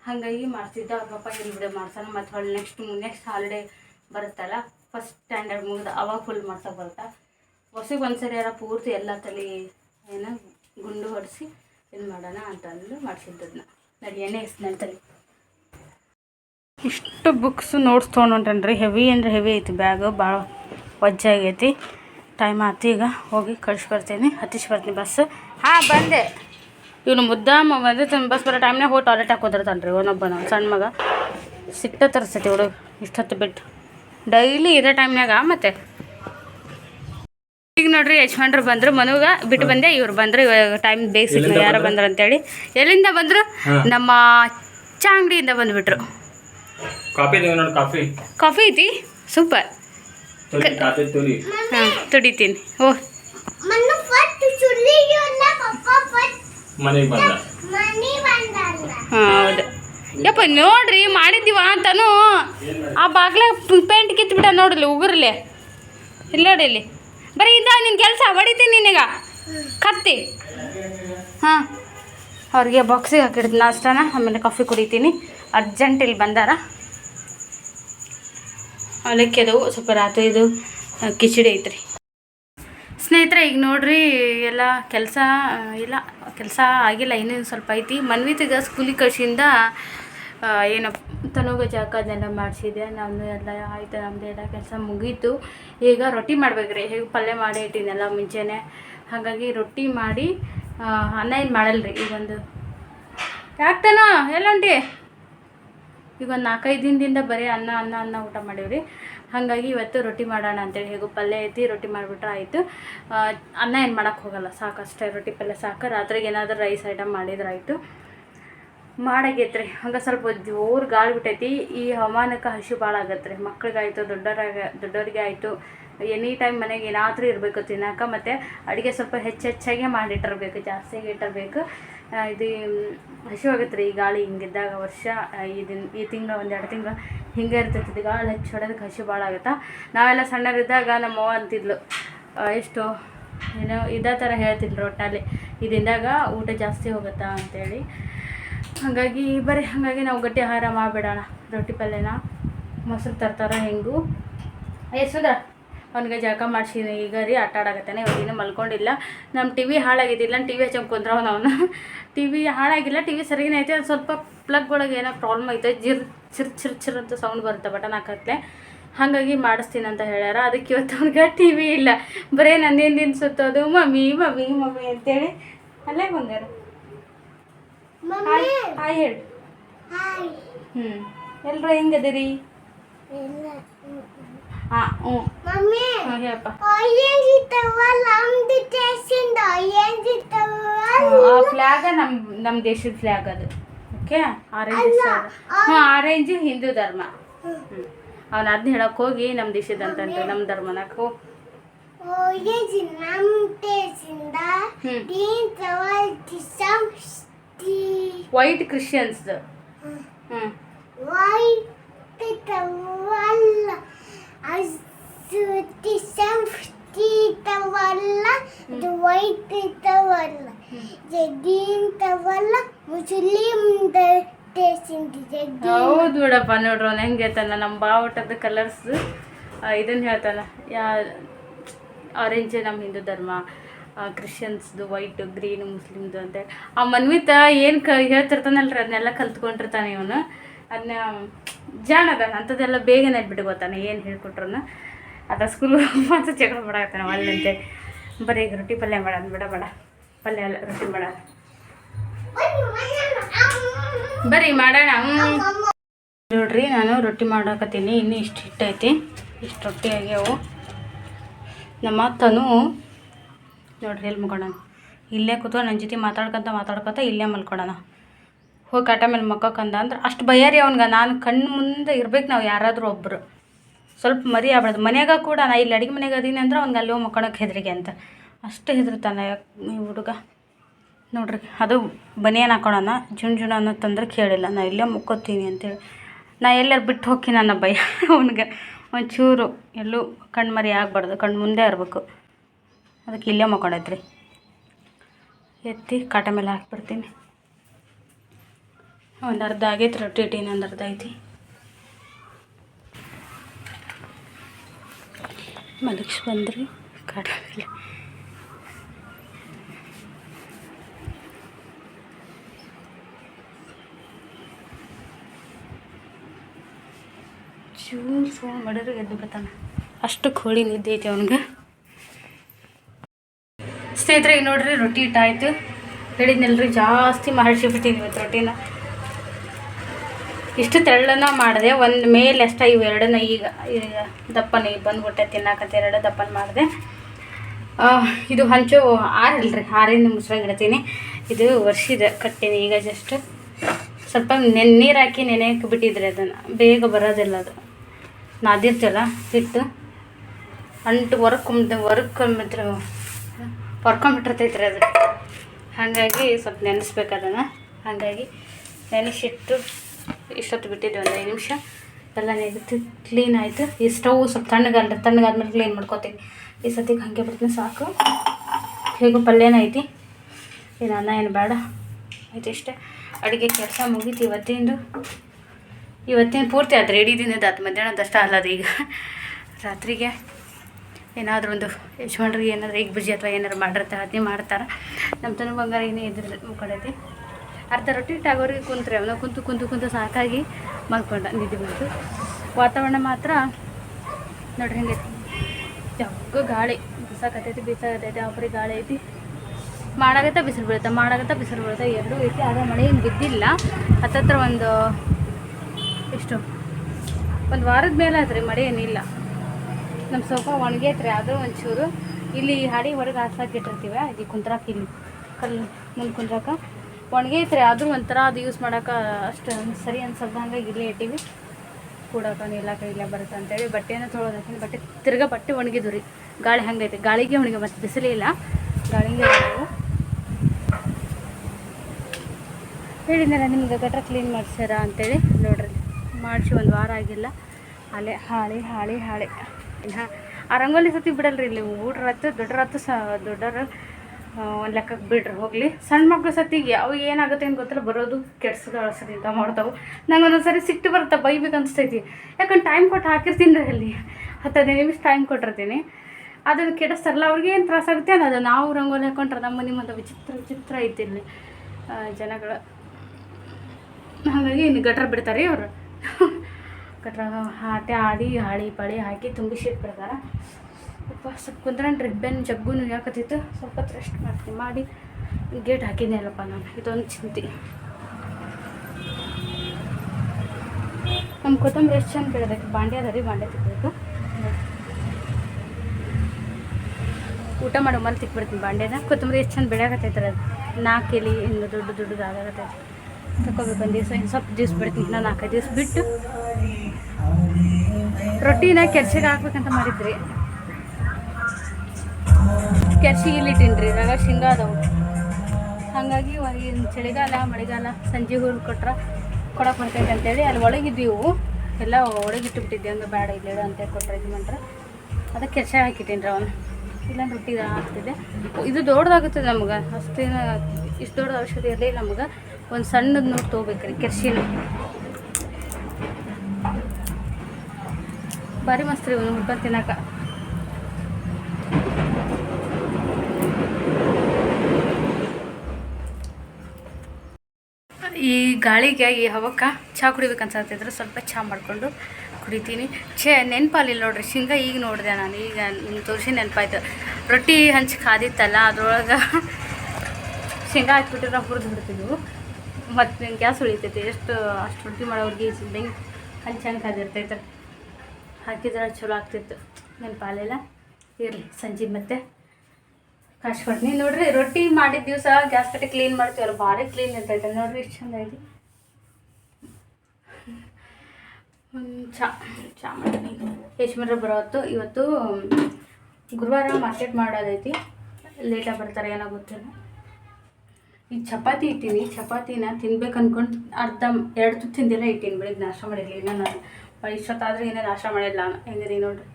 ಹಾಗಾಗಿ ಮಾಡ್ತಿದ್ದ ಅವ್ರ ಪಾಪ ಬಿಡ, ಮಾಡ್ಸೋಣ. ಮತ್ತು ಹೊಳ್ಳಿ ನೆಕ್ಸ್ಟ್ ನೆಕ್ಸ್ಟ್ ಹಾಲಿಡೇ ಬರುತ್ತಲ್ಲ ಫಸ್ಟ್ ಸ್ಟ್ಯಾಂಡರ್ಡ್ ಮುಗಿದ ಅವಾಗ ಫುಲ್ ಮಾಡ್ಸೋಕೆ ಬರುತ್ತಾ? ವರ್ಷಕ್ಕೆ ಒಂದ್ಸರಿ ಯಾರ ಪೂರ್ತಿ ಎಲ್ಲ ತಲೆ ಏನು, ಗುಂಡು ಹೊಡೆಸಿ ಇದು ಮಾಡೋಣ ಅಂತಂದು ಮಾಡಿಸಿದ್ದದನ್ನ ನಡಿ, ಎಣ್ಣೆ ಸ್ಮೆಲ್ ತಲೆ. ಇಷ್ಟು ಬುಕ್ಸ್ ನೋಟ್ಸ್ ತೊಗೊಂಡ್ರಿ ಹೆವಿ ಅಂದರೆ ಹೆವಿ ಐತಿ. ಬ್ಯಾಗ್ ಭಾಳ ವಜ್ಜೆ ಆಗೈತಿ ಟೈಮ್ ಆಯ್ತು ಈಗ. ಹೋಗಿ ಕಳ್ಸಿ ಬರ್ತೀನಿ. ಹತ್ತಿಸಿ ಬರ್ತೀನಿ ಬಸ್ ಹಾಂ ಬಂದೆ. ಇವನು ಮುದ್ದಾಮ ಬಂದು ಬಸ್ ಬರೋ ಟೈಮ್ನಾಗ ಹೋಗಿ ಟಾಯ್ಲೆಟ್ ಹಾಕೋದಿರ್ತಾನೆ ರೀ ಅವನೊಬ್ಬನ ಸಣ್ಣ ಮಗ. ಸಿಟ್ಟ ತರಿಸ್ತೈತಿ ಇವಳು ಇಷ್ಟೊತ್ತು ಬಿಟ್ಟು. ಡೈಲಿ ಇರೋ ಟೈಮ್ನಾಗ ಮತ್ತೆ. ಈಗ ನೋಡ್ರಿ ಯಜಮಾನ್ರು ಬಂದ್ರು ಮನುಗ ಬಿಟ್ಟು ಬಂದೆ. ಇವ್ರು ಬಂದ್ರು ಇವಾಗ ಟೈಮ್ ಬೇಸಿಕ್ ಯಾರು ಬಂದ್ರು? ಅಂತೇಳಿ. ಎಲ್ಲಿಂದ ಬಂದ್ರು? ನಮ್ಮ ಚಾ ಅಂಗಡಿಯಿಂದ ಬಂದ್ಬಿಟ್ರು. Coffee coffee. ಕಾಫಿ ಐತಿ? ಸೂಪರ್. ಹಾಂ ತುಡಿತೀನಿ. ಓ. ಹೌದು. ಯಪ್ಪ ನೋಡ್ರಿ ಮಾಡಿದ್ದೀವ ಅಂತಾನು. ಆ ಬಾಗ್ಲ ಪೇಂಟ್ ಕಿತ್ಬಿಟ್ಟ ನೋಡ್ರಿ ಉಗುರ್ಲೆ. ಇಲ್ಲ ನೋಡಿ ಇಲ್ಲಿ. ಬರೀ ಇದ್ದ ನಿನ್ನ ಕೆಲಸ ಹೊಡಿತೀನಿ ನಿನಗ. ಕತ್ತಿ. ಹಾಂ. ಅವ್ರಿಗೆ ಬಾಕ್ಸಿಗೆ ಹಾಕಿಡ್ತೀನಿ. ನಾಷ್ಟಾನ ಆಮೇಲೆ ಕಾಫಿ ಕುಡಿತೀನಿ. ಅರ್ಜೆಂಟ್ ಇಲ್ಲಿ ಬಂದಾರ. ಅವಲಕ್ಕಿ ಅದಾವು ಸ್ವಲ್ಪ ರಾತ್ರಿ ಇದು ಆ, ಕಿಚಡಿ ಐತ್ರಿ. ಸ್ನೇಹಿತರೆ ಈಗ ನೋಡ್ರಿ ಎಲ್ಲ ಕೆಲಸ ಇಲ್ಲ ಕೆಲಸ ಆಗಿಲ್ಲ ಇನ್ನೇನು ಸ್ವಲ್ಪ ಐತಿ. ಮನ್ವಿತಿಗ ಸ್ಕೂಲಿಗೆ ಕಳ್ಸಿಂದ ಏನು ತನಗ ಜಾಕ ಅದನ್ನೆಲ್ಲ ಮಾಡಿಸಿದೆ ನಮ್ಮದು ಎಲ್ಲ ಆಯಿತು ನಮ್ಮದು ಎಲ್ಲ ಕೆಲಸ ಮುಗೀತು. ಈಗ ರೊಟ್ಟಿ ಮಾಡ್ಬೇಕ್ರಿ ಹೇಗೆ ಪಲ್ಯ ಮಾಡಿ ಇಟ್ಟಿದ್ದೆಲ್ಲ ಮುಂಚೆನೆ. ಹಾಗಾಗಿ ರೊಟ್ಟಿ ಮಾಡಿ ಅನ್ನ ಏನು ಮಾಡಲ್ರಿ ಈಗ ಒಂದು. ಎಲ್ಲ ಎಲ್ಲಂಟಿ ಈಗ ಒಂದು ನಾಲ್ಕೈದು ದಿನದಿಂದ ಬರೀ ಅನ್ನ ಅನ್ನ ಅನ್ನ ಊಟ ಮಾಡೀವ್ರಿ. ಹಾಗಾಗಿ ಇವತ್ತು ರೊಟ್ಟಿ ಮಾಡೋಣ ಅಂತೇಳಿ ಹೇಗೂ ಪಲ್ಯ ಐತಿ ರೊಟ್ಟಿ ಮಾಡಿಬಿಟ್ರೆ ಆಯಿತು. ಅನ್ನ ಏನು ಮಾಡೋಕ್ಕೆ ಹೋಗಲ್ಲ ಸಾಕು ಅಷ್ಟೇ ರೊಟ್ಟಿ ಪಲ್ಯ ಸಾಕು. ರಾತ್ರಿಗೆ ಏನಾದರೂ ರೈಸ್ ಐಟಮ್ ಮಾಡಿದ್ರೆ ಆಯಿತು. ಮಾಡಾಗೈತ್ರಿ, ಹಂಗೆ ಸ್ವಲ್ಪ ಜೋರು ಗಾಳಿ ಬಿಟ್ಟೈತಿ. ಈ ಹವಾಮಾನಕ್ಕೆ ಹಸಿ ಭಾಳ ಆಗತ್ತೆ ರೀ ಮಕ್ಳಿಗಾಯಿತು ದೊಡ್ಡವರಾಗ ದೊಡ್ಡವರಿಗೆ ಆಯಿತು. ಎನಿ ಟೈಮ್ ಮನೆಗೆ ಏನಾದರೂ ಇರಬೇಕು ತಿನ್ನೋಕೆ ಮತ್ತು ಅಡುಗೆ ಸ್ವಲ್ಪ ಹೆಚ್ಚು ಹೆಚ್ಚಾಗೆ ಮಾಡಿಟ್ಟಿರ್ಬೇಕು, ಜಾಸ್ತಿಯಾಗಿ ಇಟ್ಟಿರ್ಬೇಕು. ಇದು ಹಸಿವು ಆಗತ್ತೆ ರೀ ಈ ಗಾಳಿ ಹಿಂಗಿದ್ದಾಗ ವರ್ಷ ಈ ದಿನ, ಈ ತಿಂಗಳು ಒಂದು ಎರಡು ತಿಂಗಳು ಹಿಂಗೆ ಇರ್ತೈತಿ ಗಾಳಿ ಹಚ್ಚಿ ಹೊಡೋದಕ್ಕೆ ಹಸಿ ಭಾಳ ಆಗುತ್ತಾ? ನಾವೆಲ್ಲ ಸಣ್ಣರಿದ್ದಾಗ ನಮ್ಮ ಅವ್ವ ಅಂತಿದ್ಲು ಎಷ್ಟು, ಏನೋ ಇದೇ ಥರ ಹೇಳ್ತಿದ್ರು ರೊಟ್ಟಲ್ಲಿ ಇದಿಂದಾಗ ಊಟ ಜಾಸ್ತಿ ಹೋಗುತ್ತಾ ಅಂತೇಳಿ. ಹಾಗಾಗಿ ಬರೀ, ಹಾಗಾಗಿ ನಾವು ಗಟ್ಟಿ ಆಹಾರ ಮಾಡಿಬಿಡೋಣ ರೊಟ್ಟಿ ಪಲ್ಯನ, ಮೊಸರು ತರ್ತಾರ ಹೆಂಗೂ. ಏ ಸುಧಾ ಅವ್ನಿಗೆ ಜಳಕ ಮಾಡಿಸಿದ್ದೀನಿ ಈಗ ರೀ ಆಟ ಇವತ್ತಿನ ಇವಾಗಿನ ಮಲ್ಕೊಂಡಿಲ್ಲ. ನಮ್ಮ ಟಿ ವಿ ಹಾಳಾಗಿದ್ದಿಲ್ಲ ಟಿ ವಿ ಹಚ್ಚಂಗೆ ಕುಂದ್ರವನ ಅವನು. ಟಿ ವಿ ಹಾಳಾಗಿಲ್ಲ ಟಿ ವಿ ಸರಿಗಿನ ಐತೆ ಅದು ಸ್ವಲ್ಪ ಪ್ಲಗ್ ಒಳಗೆ ಏನೋ ಪ್ರಾಬ್ಲಮ್ ಐತೆ ಜಿರ್ ಚಿರ್ ಚಿರ್ ಚಿರ್ ಅಂತ ಸೌಂಡ್ ಬರುತ್ತೆ ಬಟನ್ ಹಾಕತ್ಲೆ ಹಾಗಾಗಿ ಮಾಡಿಸ್ತೀನಿ ಅಂತ ಹೇಳ್ಯಾರ. ಅದಕ್ಕೆ ಇವತ್ತು ಅವ್ನಿಗೆ ಟಿ ವಿ ಇಲ್ಲ. ಬರೀ ದಿನ ಸುತ್ತೋದು ಮಮ್ಮಿ ಮಮ್ಮಿ ಮಮ್ಮಿ ಅಂತೇಳಿ ಅಲ್ಲೇ ಬಂಗಾರ ಹಾಯ್ ಹೇಳಿ. ಹ್ಞೂ ಎಲ್ಲರೂ ಹೆಂಗದಿರಿ ಹಾಂ ಹ್ಞೂ. ಮಮ್ಮಿ ಹೇಳಪ್ಪ ಆ ಫ್ಲ್ಯಾಗ ನಮ್ಮ ನಮ್ಮ ದೇಶದ ಫ್ಲ್ಯಾಗ್ ಅದು. ಓಕೆ ಆರೆಂಜ್ ಹಾಂ ಆರೆಂಜ್ ಹಿಂದೂ ಧರ್ಮ. ಹ್ಞೂ. ಅವ್ನು ಅದನ್ನ ಹೇಳಕ್ಕೆ ಹೋಗಿ ನಮ್ಮ ದೇಶದ ಅಂತಂತ ನಮ್ಮ ಧರ್ಮನಕ್ಕೆ ವೈಟ್ ಕ್ರಿಶ್ಚಿಯನ್ಸ್ದು ಹ್ಞೂ. ಅಸುತಿ ಸಂಸ್ತಿ ತವಲ್ಲ ಇದು ವೈಟ್ ತವಲ್ಲ ಜಗ್ಗೀನ್ ತವಲ್ಲ ಮುಸ್ಲಿಂ ಹೌದು ಬಿಡಪ್ಪ ನೋಡ್ರಿ, ಅವ್ನು ಹೆಂಗೆ ಹೇಳ್ತಾನ ನಮ್ಮ ಬಾವುಟದ ಕಲರ್ಸ್ ಇದನ್ನು ಹೇಳ್ತಾನ ಯಾ ಆರೆಂಜ್ ನಮ್ಮ ಹಿಂದೂ ಧರ್ಮ ಕ್ರಿಶ್ಚಿಯನ್ಸ್ದು ವೈಟು ಗ್ರೀನು ಮುಸ್ಲಿಮ್ದು ಅಂತ ಆ ಮನ್ವಿತ ಏನು ಕ, ಹೇಳ್ತಿರ್ತಾನಲ್ರಿ, ಅದನ್ನೆಲ್ಲ ಕಲ್ತ್ಕೊಂಡಿರ್ತಾನೆ ಇವನು. ಅದನ್ನ ಜಾಣ ಅದಾನ ಅಂಥದ್ದೆಲ್ಲ ಬೇಗ ನೆನ್ಬಿಟ್ಟು ಗೊತ್ತಾನೆ, ಏನು ಹೇಳ್ಕೊಟ್ರು ಅದ ಸ್ಕೂಲ್ ಮಾತ್ರ ಚಕ್ರ ಮಾಡಾಕತ್ತಾನೆ. ಅಂತೇಳಿ ಬರೀ ಈಗ ರೊಟ್ಟಿ ಪಲ್ಯ ಮಾಡ ಬೇಡ ಬೇಡ. ಪಲ್ಯ ಅಲ್ಲ ರೊಟ್ಟಿ ಮಾಡೋಣ ಬರೀ ಮಾಡೋಣ. ನೋಡ್ರಿ, ನಾನು ರೊಟ್ಟಿ ಮಾಡಾಕತ್ತೀನಿ. ಇನ್ನೂ ಇಷ್ಟು ಹಿಟ್ಟೈತಿ ಇಷ್ಟು ರೊಟ್ಟಿ ಆಗ್ಯಾವು. ನಮ್ಮ ಅತ್ತನೂ, ನೋಡ್ರಿ ಎಲ್ಲಿ ಮುಗೋಣ ಇಲ್ಲೇ ಕೂತ್ಕೊಂಡು ನನ್ನ ಜೊತೆ ಮಾತಾಡ್ಕೊತ ಮಾತಾಡ್ಕೊತ ಇಲ್ಲೇ ಮಲ್ಕೊಳಣ ಹೋಗಿ ಕಾಟ ಮೇಲೆ ಮಕ್ಕಂದ ಅಂದ್ರೆ ಅಷ್ಟು ಭಯ ರೀ ಅವ್ನಿಗೆ. ನಾನು ಕಣ್ಣು ಮುಂದೆ ಇರ್ಬೇಕು ನಾವು ಯಾರಾದರೂ ಒಬ್ಬರು ಸ್ವಲ್ಪ ಮರಿ ಆಗ್ಬಾರ್ದು. ಮನ್ಯಾಗ ಕೂಡ ನಾ ಇಲ್ಲಿ ಅಡುಗೆ ಮನೆಗೆ ಅದೀನಿ ಅಂದ್ರೆ ಅವ್ನಿಗೆ ಅಲ್ಲಿ ಹೋಗಿ ಮಕ್ಕೊಳಕ್ಕೆ ಹೆದರಿಗೆ ಅಂತ. ಅಷ್ಟು ಹೆದರ್ತಾನೆ ಈ ಹುಡುಗ. ನೋಡ್ರಿ, ಅದು ಬನಿಯನ್ ಹಾಕೋಣ ಜುಣ್ ಜುಣ ಅನ್ನೋತಂದ್ರೆ ಕೇಳಿಲ್ಲ. ನಾ ಇಲ್ಲೇ ಮುಕ್ಕೋತೀನಿ ಅಂತೇಳಿ. ನಾ ಎಲ್ಲಾರು ಬಿಟ್ಟು ಹೋಗಿ ನನ್ನ ಭಯ ಅವನಿಗೆ. ಒಂಚೂರು ಎಲ್ಲೂ ಕಣ್ಣು ಮರಿ ಆಗಬಾರ್ದು. ಕಣ್ಣು ಮುಂದೆ ಇರಬೇಕು. ಅದಕ್ಕೆ ಇಲ್ಲೇ ಮಕ್ಕೊಂಡೈತ್ರಿ ಎತ್ತಿ ಕಾಟ ಮೇಲೆ ಹಾಕ್ಬಿಡ್ತೀನಿ. ಒಂದು ಅರ್ಧ ಆಗೈತೆ, ರೊಟ್ಟಿ ಇಟ್ಟು ಇನ್ನೊಂದು ಅರ್ಧ ಐತಿ. ಮಲಗಿಸ್ ಬಂದ್ರಿ ಕಾಡಿಲ್ಲ ಫೋನ್ ಮಾಡಿದ್ರೆ ಎದ್ದು ಬಿಡ್ತಾನೆ ಅಷ್ಟು ಕೋಳಿ ನಿದ್ದೆ ಐತಿ ಅವನಿಗೆ. ಸ್ನೇಹಿತರೆ ಈಗ ನೋಡ್ರಿ ರೊಟ್ಟಿ ಇಟ್ಟಾಯ್ತು ಹೇಳಿದ್ನಲ್ರಿ, ಜಾಸ್ತಿ ಮಾಡಿಸಿಬಿಟ್ಟಿನಿ ಇವತ್ತು ರೊಟ್ಟಿನ. ಇಷ್ಟು ತೆಳ್ಳನ ಮಾಡಿದೆ, ಒಂದು ಮೇಲೆ ಅಷ್ಟ ಇವು ಎರಡನ್ನ ಈಗ ಈಗ ದಪ್ಪನ ಬಂದ್ಬಿಟ್ಟೆ ತಿನ್ನಕಂತ ಎರಡು ದಪ್ಪನ ಮಾಡಿದೆ. ಇದು ಹಂಚು ಆರಿಲ್ರಿ ಆರಿಂದ ಮುಸ್ರಾಗ ಇಡ್ತೀನಿ ಇದು ವರ್ಷಿದೆ ಕಟ್ಟಿನಿ ಈಗ ಜಸ್ಟ್ ಸ್ವಲ್ಪ ನೀರು ಹಾಕಿ ನೆನೆಯಕ್ಕೆ ಬಿಟ್ಟಿದ್ರಿ ಅದನ್ನು. ಬೇಗ ಬರೋದಿಲ್ಲ ಅದು. ನಾದಿರ್ತಿಲ್ಲ, ಹಿಟ್ಟು. ಅಂಟು ಹೊರಕೊಂಬ ಹೊರಕೊಂಬಿಟ್ರೆ ಹೊರ್ಕೊಂಬಿಟ್ಟಿರ್ತೈತ್ರಿ ಅದು. ಹಾಗಾಗಿ ಸ್ವಲ್ಪ ನೆನೆಸ್ಬೇಕು ಅದನ್ನು. ಹಾಗಾಗಿ ನೆನೆಸಿಟ್ಟು ಇಷ್ಟೊತ್ತು ಬಿಟ್ಟಿದ್ದೆ ಒಂದು ಐದು ನಿಮಿಷ. ಎಲ್ಲ ನೆನೆದು ಕ್ಲೀನ್ ಆಯಿತು. ಈ ಸ್ಟವ್ ಸ್ವಲ್ಪ ತಣ್ಣಗಾದ್ರೆ, ತಣ್ಣಗಾದ್ಮೇಲೆ ಕ್ಲೀನ್ ಮಾಡ್ಕೊತೀನಿ. ಈ ಸತಿಗೆ ಹಾಗೆ ಬಿಡ್ತೀನಿ, ಸಾಕು. ಹೇಗೂ ಪಲ್ಯನ ಐತಿ. ಏನು ಅನ್ನ ಏನು ಬೇಡ. ಆಯ್ತು ಇಷ್ಟೇ. ಅಡುಗೆ ಕೆಲಸ ಮುಗೀತು ಇವತ್ತಿಂದು. ಇವತ್ತಿನ ಪೂರ್ತಿ ಆದರೆ ರೆಡಿ ದಿನದ ಅದು ಅಲ್ಲ ಅದು ಈಗ. ರಾತ್ರಿಗೆ ಏನಾದರೂ ಒಂದು ಯಜಮಾನ್ರಿಗೆ ಏನಾದರೂ, ಈಗ ಬುಜಿ ಅಥವಾ ಏನಾದ್ರು ಮಾಡಿರ್ತಾರೆ ಅದನ್ನೇ ಮಾಡ್ತಾರೆ. ನಮ್ಮ ತನ ಬಂಗಾರ ಏನೇ ಇದ್ರ ಮುಕ್ಕೊಂಡೈತಿ ಅರ್ಧ ರೊಟ್ಟಿ ಟಾಗೋರಿಗೆ ಕುಂತ್ರೆ ಅವನ ಕುಂತು ಕುಂತು ಕುಂತು ಸಾಕಾಗಿ ಮಲ್ಕೊಂಡ, ನಿದ್ದೆ ಬಂತು. ವಾತಾವರಣ ಮಾತ್ರ ನೋಡ್ರಿ ಹಿಂಗೆ ಜಗ್ಗ ಗಾಳಿ, ಬಿಸಾಕತೈತಿ ಬಿಸಾಕತೈತಿ ಅವ್ರಿ ಗಾಳಿ ಐತಿ. ಮಾಡಾಗತ್ತ ಬಿಸಿಲು ಬೀಳುತ್ತೆ ಮಾಡಾಗತ್ತ ಬಿಸಿಲು ಬೀಳುತ್ತೆ. ಎರಡೂ ಐತಿ ಆಗ ಮಳೆ ಏನು ಬಿದ್ದಿಲ್ಲ. ಹತ್ತತ್ರ ಒಂದು ಎಷ್ಟು, ಒಂದು ವಾರದ ಮೇಲೆ ಆತ್ರಿ ಮಳೆ ಏನಿಲ್ಲ. ನಮ್ಮ ಸೋಫಾ ಒಣಗೈತ್ರಿ, ಆದರೂ ಒಂಚೂರು. ಇಲ್ಲಿ ಹಾಡಿ ಹೊರಗೆ ಹಾಸಾಕಿಟ್ಟಿರ್ತೀವಿ ಇದು ಕುಂದ್ರಾಕ ಇಲ್ಲಿ ಕಲ್ಲು, ಮುಂದೆ ಕುಂದ್ರಾಕ. ಒಣಗೈತ್ರಿ, ಆದರೂ ಒಂಥರ ಅದು ಯೂಸ್ ಮಾಡೋಕೆ ಅಷ್ಟು ಸರಿ ಅನ್ಸಲ್ದ ಹಂಗಾಗಿ ಇಲ್ಲೇ ಇಟ್ಟಿವಿ. ಕೂಡಕ ನಿಲ್ಲಕ ಇಲ್ಲೇ ಬರುತ್ತೆ ಅಂತೇಳಿ ಬಟ್ಟೆನ ತೊಳೋದಕ್ಕೆ ಬಟ್ಟೆ ತಿರ್ಗಾ ಬಟ್ಟೆ ಒಣಗಿದ್ವು ರೀ. ಗಾಳಿ ಹಂಗೈತೆ, ಗಾಳಿಗೆ ಒಣಗಿ ಮತ್ತೆ ಬಿಸಿಲೇ ಇಲ್ಲ. ಗಾಳಿಗೆ ಹೇಳಿದ್ರೆ ನಿಮ್ಗೆ ಗಟ್ರ ಕ್ಲೀನ್ ಮಾಡ್ಸ್ಯಾರ ಅಂತೇಳಿ. ನೋಡ್ರಿ, ಮಾಡಿಸಿ ಒಂದು ವಾರ ಆಗಿಲ್ಲ. ಅಲ್ಲೇ ಹಾಳೆ ಹಾಳೆ ಹಾಳೆ. ಇನ್ನು ಆ ರಂಗೋಲಿ ಸತಿ ಬಿಡಲ್ರಿ ಇಲ್ಲಿ, ಊಟ ರತ್ತು, ದೊಡ್ಡ ರತ್ತು ಸ, ದೊಡ್ಡರ ಒಂದು ಲೆಕ್ಕಕ್ಕೆ ಬಿಡ್ರಿ, ಹೋಗಲಿ. ಸಣ್ಣ ಮಕ್ಳು ಸತ್ತಿಗೆ ಅವು ಏನಾಗುತ್ತೆ ಅಂತ ಗೊತ್ತಿಲ್ಲ, ಬರೋದು ಕೆಡ್ಸೋದು, ಅಳ್ಸೋದು ಇಂಥ ಮಾಡ್ತಾವೆ. ನಂಗೆ ಒಂದೊಂದು ಸರಿ ಸಿಟ್ಟು ಬರುತ್ತೆ, ಬೈಬೇಕು ಅನಿಸ್ತೈತಿ. ಯಾಕಂದ್ರೆ ಟೈಮ್ ಕೊಟ್ಟು ಹಾಕಿರ್ತೀನಿ ರೀ ಅಲ್ಲಿ. ಹತ್ತು ಹದಿನೈದು ನಿಮಿಷ ಟೈಮ್ ಕೊಟ್ಟಿರ್ತೀನಿ. ಅದನ್ನು ಕೆಡಿಸ್ತಾರಲ್ಲ, ಅವ್ರಿಗೆ ಏನು ತ್ರಾಸಾಗುತ್ತೆ ಅನ್ನೋದು. ನಾವು ರಂಗೋಲಿ ಹಾಕೊಂಡ್ರೆ ನಮ್ಮ ಮುಂದೆ ವಿಚಿತ್ರ ವಿಚಿತ್ರ ಐತಿ ಇಲ್ಲಿ ಜನಗಳು. ಹಾಗಾಗಿ ಇನ್ನು ಗಟ್ರ ಬಿಡ್ತಾರೆ ಅವರು. ಗಟ್ರ ಹಾಟೆ ಆಡಿ ಹಾಳಿ ಪಾಳಿ ಹಾಕಿ ತುಂಬಿಸಿ ಇಟ್ಬಿಡ್ತಾರೆ. ಸ್ವಲ್ಪ ಕುಂದ್ರನ್ ರಿಬ್ಬನ್ ಜಗ್ಗು ಯಾಕತ್ತಿತ್ತು ಸ್ವಲ್ಪ ರೆಸ್ಟ್ ಮಾಡ್ತೀನಿ. ಮಾಡಿ ಗೇಟ್ ಹಾಕಿದ್ನಲ್ಲಪ್ಪ ನಾನು. ಇದೊಂದು ಚಿಂತೆ. ನಮ್ಮ ಕೊತ್ತಂಬರಿ ಎಷ್ಟು ಚಂದ ಬೆಳೆದಕ್ಕೆ ಬಾಂಡೆ ಅದ ರೀ, ಬಾಂಡೆ ತಿಕ್ಬೇಕು. ಊಟ ಮಾಡೋ ಮೇಲೆ ತಿಕ್ಬಿಡ್ತೀನಿ ಬಾಂಡೆನ. ಕೊತ್ತಂಬರಿ ಎಷ್ಟು ಚಂದ ಬೆಳೆಯಾಕತ್ತೈತ್ರ ನಾಲ್ಕು ಎಲೆ, ಇನ್ನು ದೊಡ್ಡ ದೊಡ್ಡದು ಆಗಾಕತ್ತೈತೆ. ತಗೋಬೇಕು ಒಂದು ದಿವಸ, ಇನ್ನು ಸ್ವಲ್ಪ ದಿವ್ಸ ಬಿಡ್ತೀನಿ ನಾನು ನಾಲ್ಕೈದು ದಿವ್ಸ ಬಿಟ್ಟು. ರೊಟ್ಟಿನ ಕೆರ್ಸಿಗೆ ಹಾಕ್ಬೇಕಂತ ಮಾಡಿದ್ರಿ. ಕೆರ್ಸಿಗೆ ತಿನ್ರಿ ಇದ್ರಾಗ ಶೇಂಗಾ ಅದಾವು. ಹಾಗಾಗಿ ಒಳಗಿನ ಚಳಿಗಾಲ, ಮಳೆಗಾಲ, ಸಂಜೆ ಹೂರು ಕೊಟ್ರೆ ಕೊಡಕ್ಕೆ ಬರ್ತೈತೆ ಅಂತೇಳಿ ಅಲ್ಲಿ ಒಳಗಿದ್ದೀವು. ಎಲ್ಲ ಒಳಗಿಟ್ಟು ಬಿಟ್ಟಿದ್ದೆ ಹಂಗೆ ಬೇಡ ಇಲ್ಲ ಅಂತ ಕೊಟ್ಟರೆ ಮಾಡ್ರೆ ಅದಕ್ಕೆ ಕೆರ್ಸ ಹಾಕಿಟ್ಟಿನ್ರಿ ಅವನು. ಇಲ್ಲಾಂದ್ರೆ ರೊಟ್ಟಿ ಹಾಕ್ತಿದ್ದೆ. ಇದು ದೊಡ್ಡದಾಗುತ್ತದೆ ನಮ್ಗೆ. ಅಷ್ಟೇನ, ಇಷ್ಟು ದೊಡ್ಡ ಔಷಧಿ ಇರಲಿ ನಮ್ಗೆ. ಒಂದು ಸಣ್ಣದ ನೋಡಿ ತೊಗೋಬೇಕ್ರಿ, ಕೆರ್ಸಿನ. ಭಾರಿ ಮಸ್ತ್ ರೀ ಒಂದು ಹುಡ್ಕೊಂಡು ತಿನ್ನಕ ಈ ಗಾಳಿಗೆ ಈ ಹವಕ್ಕೆ ಚಹಾ ಕುಡಿಬೇಕು ಅನ್ಸತ್ತಿದ್ರೆ ಸ್ವಲ್ಪ ಚಹಾ ಮಾಡಿಕೊಂಡು ಕುಡಿತೀನಿ. ಛೇ ನೆನಪಲ್ಲಿಲ್ಲ ನೋಡ್ರಿ, ಶೇಂಗಾ ಈಗ ನೋಡಿದೆ ನಾನು. ಈಗ ನಿಮ್ಗೆ ತೋರಿಸಿ ನೆನಪಾಯ್ತು. ರೊಟ್ಟಿ ಹಂಚಿ ಕಾದಿತ್ತಲ್ಲ, ಅದ್ರೊಳಗೆ ಶೇಂಗಾ ಹಾಕ್ಬಿಟ್ರೆ ನಾವು ಹುರಿದು ಬಿಡ್ತಿದ್ವು. ಮತ್ತು ಗ್ಯಾಸ್ ಉಳಿತೈತೆ. ಎಷ್ಟು, ಅಷ್ಟು ರೊಟ್ಟಿ ಮಾಡೋರಿಗೆ ಬೆಂಕಿ ಹಂಚಿ ಹಂಗೆ ಕಾದಿರ್ತೈತೆ. ಹಾಕಿದ್ರೆ ಚಲೋ ಆಗ್ತಿತ್ತು. ನೆನಪಾಲಿಲ್ಲ ಪಾಲೆಲ್ಲ ಇರಲಿ, ಸಂಜೆ ಮತ್ತೆ. ಕಾಶ್ಕೊಡ್ತೀನಿ ನೋಡ್ರಿ, ರೊಟ್ಟಿ ಮಾಡಿದ ದಿವಸ ಗ್ಯಾಸ್ ಕಟ್ಟೆ ಕ್ಲೀನ್ ಮಾಡ್ತೀವಲ್ಲ ಭಾರಿ ಕ್ಲೀನ್ ಇರ್ತೈತೆ. ನೋಡ್ರಿ ಎಷ್ಟು ಚಂದ ಐತಿ ಚಾ ಚಾ ಮಾಡ್ತೀನಿ. ಯಶ್ಮರ ಬರೋತ್ತು ಇವತ್ತು ಗುರುವಾರ ಮಾರ್ಕೆಟ್ ಮಾಡೋದೈತಿ. ಲೇಟಾಗಿ ಬರ್ತಾರೆ, ಏನೋ ಗೊತ್ತಿಲ್ಲ. ಈ ಚಪಾತಿ ಇಟ್ಟೀನಿ. ಚಪಾತಿನ ತಿನ್ಬೇಕು ಅಂದ್ಕೊಂಡು ಅರ್ಧ, ಎರಡು ತುತ್ತು ತಿಂದಿಲ್ಲ ಇಟ್ಟೀನಿ ಬೆಳಿಗ್ಗೆ ನಾಶ ಮಾಡಿರಲಿ ಇನ್ನೂ ನಾನು ಇಷ್ಟೊತ್ತಾದ್ರೂ ಏನೋ ನಾಶ ಮಾಡಿಲ್ಲ ಹೆಂಗದಿ ನೋಡ್ರಿ.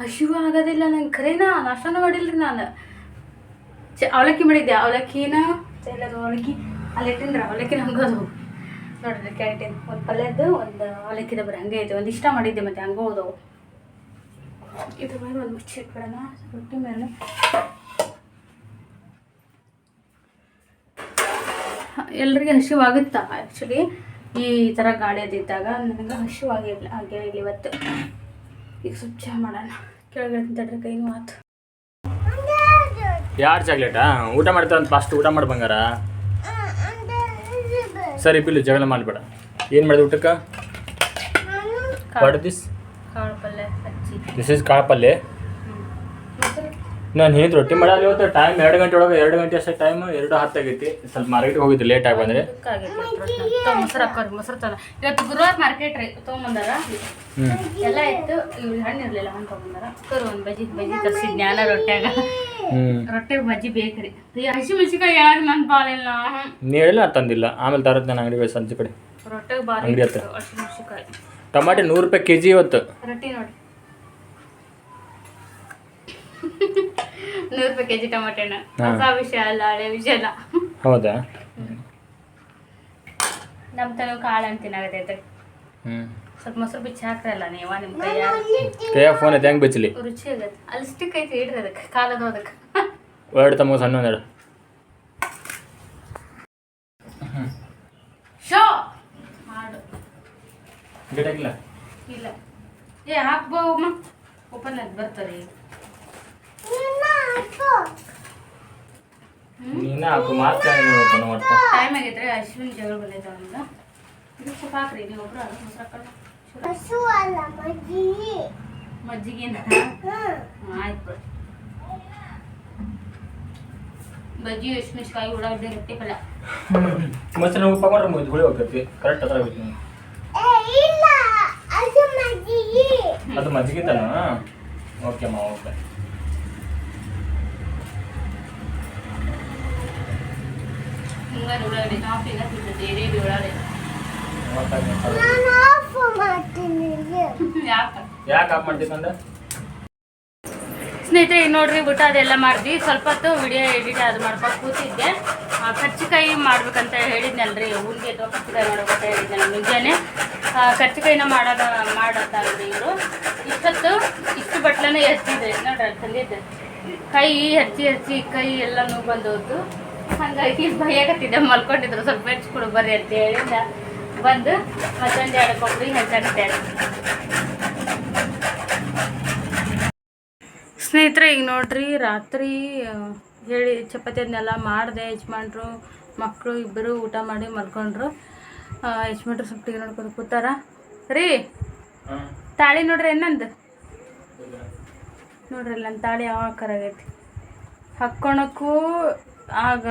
ಹಸಿವು ಆಗೋದಿಲ್ಲ ನಂಗೆ. ಖರೇನಾ? ಮಾಡಿಲ್ಲ ರೀ ನಾನು. ಅವಲಕ್ಕಿ ಮಾಡಿದ್ದೆ ಅವಲಕ್ಕಿನ? ಎಲ್ಲದು ಅವಲಕ್ಕಿ. ಅಲ್ಲಿ ಅವಲಕ್ಕಿ ಅವಲಕ್ಕಿ ಹಂಗದು ನೋಡ್ರಿ ಒಂದು ಪಲ್ಯದ್ದು, ಒಂದು ಅವಲಕ್ಕಿದ ಬರ. ಹಂಗೆ ಐತೆ ಒಂದು ಇಷ್ಟ ಮಾಡಿದ್ದೆ ಮತ್ತೆ ಹಂಗೆ ಹೋದವು. ಇದ್ರ ಮೇಲೆ ಒಂದು ಮುಚ್ಚಿ ಇಟ್ಬಿಡೋಣ ರೊಟ್ಟಿ ಮೇಲೆ. ಎಲ್ರಿಗೆ ಹಸಿವಾಗುತ್ತ? ಆ್ಯಕ್ಚುಲಿ ಈ ಥರ ಗಾಳಿ ಅದಿದ್ದಾಗ ನನಗೆ ಹಸಿವಾಗಿಲ್ಲ ಹಾಗೆ ಇವತ್ತು. ಈಗ ಸ್ವಲ್ಪ ಚಹಾ ಮಾಡೋಣ. ಕೆಳಗಡೆ ತಡ್ರಿ ಕೈನೂ ಆತು. ಯಾರು ಚಾಕ್ಲೇಟಾ ಊಟ ಮಾಡ್ತಾವಂತ ಫಸ್ಟ್ ಊಟ ಮಾಡಿ ಬಂಗಾರ. ಸರಿ ಬಿಲ್ಲು ಜಗಳ ಮಾಡಬೇಡ. ಏನು ಮಾಡಿದೆ ಊಟಕ್ಕೆ? What this? ದಿಸ್ ಇಸ್ ಕಾಳು ಪಲ್ಯ. ನಾನು ಏನು ರೊಟ್ಟಿ ಮಾಡಲ್ಲ ಇವತ್ತು ಟೈಮ್ ಎರಡು ಗಂಟೆ ಒಳಗೆ ಎರಡು ಗಂಟೆ ಅಷ್ಟೇ ಟೈಮ್ ಎರಡು ಹತ್ತಾಗೈತಿ ಸ್ವಲ್ಪ ಮಾರ್ಕೆಟ್ ಹೋಗಿದ್ದು ಲೇಟ್ ಆಗಿ ಬಂದರೆ. ಮೊಸರು ಹಾಕೋರಿ ಮೊಸರು ತರ ಇವತ್ತು ಗುರುವಾರ ಮಾರ್ಕೆಟ್ ರೀ ತೊಗೊಂಬಂದಾರ? ಎಲ್ಲ ಇತ್ತು ಇವ್ರು ಹಣ್ಣು ಇರಲಿಲ್ಲ ಹಣ್ಣು ತೊಗೊಂಬಂದಾರ. ಕರು ಒಂದು ಬಜ್ಜಿ ಬಜ್ಜಿ ತರಿಸಿ ಜ್ಞಾನ ರೊಟ್ಯಾಗ ಹ್ಞೂ ರೊಟ್ಟೆ ಬಜ್ಜಿ ಬೇಕ್ರಿ ಈ ಹಸಿ ಮೆಣಸಿಕಾಯಿ ಯಾರು ನನ್ನ ಬಾಳಿಲ್ಲ. ನೀ ಹೇಳಿಲ್ಲ ತಂದಿಲ್ಲ. ಆಮೇಲೆ ತರತ್ತೆ ನಾನು ಅಂಗಡಿ ಸಂಜೆ ಕಡೆ. ರೊಟ್ಟೆಗೆ ಬಾರಿ ಹಸಿ ಮೆಣಸಿಕಾಯಿ ಟಮಾಟೆ ನೂರು ರೂಪಾಯಿ ಕೆ ಜಿ ಇವತ್ತು. ರೊಟ್ಟಿ ನೋಡಿ. ನೂರು ರೂಪಾಯಿ ಕೆ ಜಿ ಹಣ್ಣು. ಹೊಸ ವಿಷಯ ಅಲ್ಲ ಹಳೆ ವಿಷಯ ಅಲ್ಲ. ಹೌದಾ? ನಮ್ಮ ತನಕ ಕಾಳು ಅಂತ ತಿನ್ನಾಗತ್ತೆ ಸ್ವಲ್ಪ ಮೊಸರು ಬಿಚ್ಚಿ ಹಾಕ್ರಲ್ಲ ನೀವು ನಿಮ್ಮ ಕೈ ಫೋನ್ ಐತೆ ಹೆಂಗೆ ಬಿಚ್ಚಲಿ? ರುಚಿ ಆಗತ್ತೆ ಅಲ್ಲಿ ಸ್ಟಿಕ್ ಐತಿ ಇಡ್ರಿ ಅದಕ್ಕೆ ಕಾಲದ ಅದಕ್ಕೆ ಎರಡು ತಮ್ಮ ಸಣ್ಣ ಒಂದೆರಡು. ಶೋ! ಮಾಡು. ಗಿಡಕ್ಕಿಲ್ಲ ಇಲ್ಲ. ಏ ಹಾಕ್ಬೋಮ್ಮ. ಓಪನ್ ಅದು ಬರ್ತಾರೆ ಈಗ. ನೀನು ಅದು ಮಾತ್ರ ಮಾಡ್ತಾ ಟೈಮ್ ಆಗೈತ್ರಿ ಅಶ್ವಿನ್ ಜಗಳ ಬಂದೈತೆ ಅವನಿಗೆ. ಇದು ಸ್ವಲ್ಪ ಹಾಕ್ರಿ ನೀವು ಒಬ್ರು ಅದು ಹಸು ಅಲ್ಲ ಮಜ್ಜಿ. ಮಜ್ಜಿಗೆನ. ಆಯ್ತು ಬಜ್ಜಿ ಹಸಿಮೆಣ್ಸಿಕಾಯಿ ಉಳ್ಳಾಗಡ್ಡಿ ರೊಟ್ಟಿ ಪಲ್ಯ. ಮೊಸರು ಉಪ್ಪು ಹಾಕೊಂಡ್ರೆ ಮುಗಿದು ಹುಳಿ ಹೋಗ್ತೈತಿ ಕರೆಕ್ಟ್ ಅದ್ರ ಹೋಗ್ತೀನಿ ಏ ಇಲ್ಲ. ಅದು ಮಜ್ಜಿಗೆ. ಅದು ಮಜ್ಜಿಗೆ ತಾನ? ಓಕೆ ಅಮ್ಮ ಓಕೆ ಕಾಫಿ ಎಲ್ಲ ಆಫ್ ಮಾಡ್ತೀನಿ ಸ್ನೇಹಿತರೆ ನೋಡ್ರಿ ಊಟ ಅದೆಲ್ಲ ಮಾಡಿದ್ವಿ. ಸ್ವಲ್ಪ ಹೊತ್ತು ವಿಡಿಯೋ ಎಡಿಟ್ ಅದು ಮಾಡ್ಕೊಂಡು ಕೂತಿದ್ದೆ. ಆ, ಕರ್ಚಿಕಾಯಿ ಮಾಡ್ಬೇಕಂತ ಹೇಳಿದ್ನಲ್ರಿ. ಉಂಡೆ ಅಥವಾ ಕರ್ಚಿಕಾಯಿ ಮಾಡ್ಬೇಕಂತ ಹೇಳಿದ್ನಲ್ಲ ಮುಂಜಾನೆ. ಆ, ಕರ್ಚಿಕಾಯಿನ ಮಾಡೋದ ಮಾಡತ್ತಾರ್ರಿ ಇವರು. ಇಷ್ಟೊತ್ತು ಇಷ್ಟು ಬಟ್ಲನ ಎತ್ತಿದ್ರಿ ನೋಡ್ರಿ ತಂದಿದ್ದೆ ಕೈ ಹಚ್ಚಿ ಹಚ್ಚಿ ಕೈ ಎಲ್ಲ ನೋವು ಬಂದೋತು ಹಾಗಾಗಿ ಭಯಕತ್ತಿದ್ದೆ ಮಲ್ಕೊಂಡಿದ್ರು. ಸ್ವಲ್ಪ ಹೆಚ್ಕೊಡು ಬರ್ರಿ ಅಂತ ಹೇಳಿದ ಬಂದು ಮತ್ತೊಂದು ಎರಡು ಕೊಬ್ಬರಿ ಹೆಂಚೆ ಸ್ನೇಹಿತರೆ ಈಗ ನೋಡ್ರಿ ರಾತ್ರಿ ಹೇಳಿ ಚಪಾತಿ ಅದನ್ನೆಲ್ಲ ಮಾಡಿದೆ ಯಜಮಾನ್ರು ಮಕ್ಕಳು ಇಬ್ಬರು ಊಟ ಮಾಡಿ ಮಲ್ಕೊಂಡ್ರು. ಯಜಮಾನ್ರು ಸ್ವಲ್ಪ ಟಿ ನೋಡ್ಕೊಂಡು ಕೂತಾರ. ರೀ ತಾಳಿ ನೋಡ್ರಿ ಏನಂದು ನೋಡ್ರಿ ನನ್ನ ತಾಳಿ ಯಾವ ಆಕಾರ ಆಗೈತಿ ಹಾಕ್ಕೊಳಕ್ಕೂ ಆಗ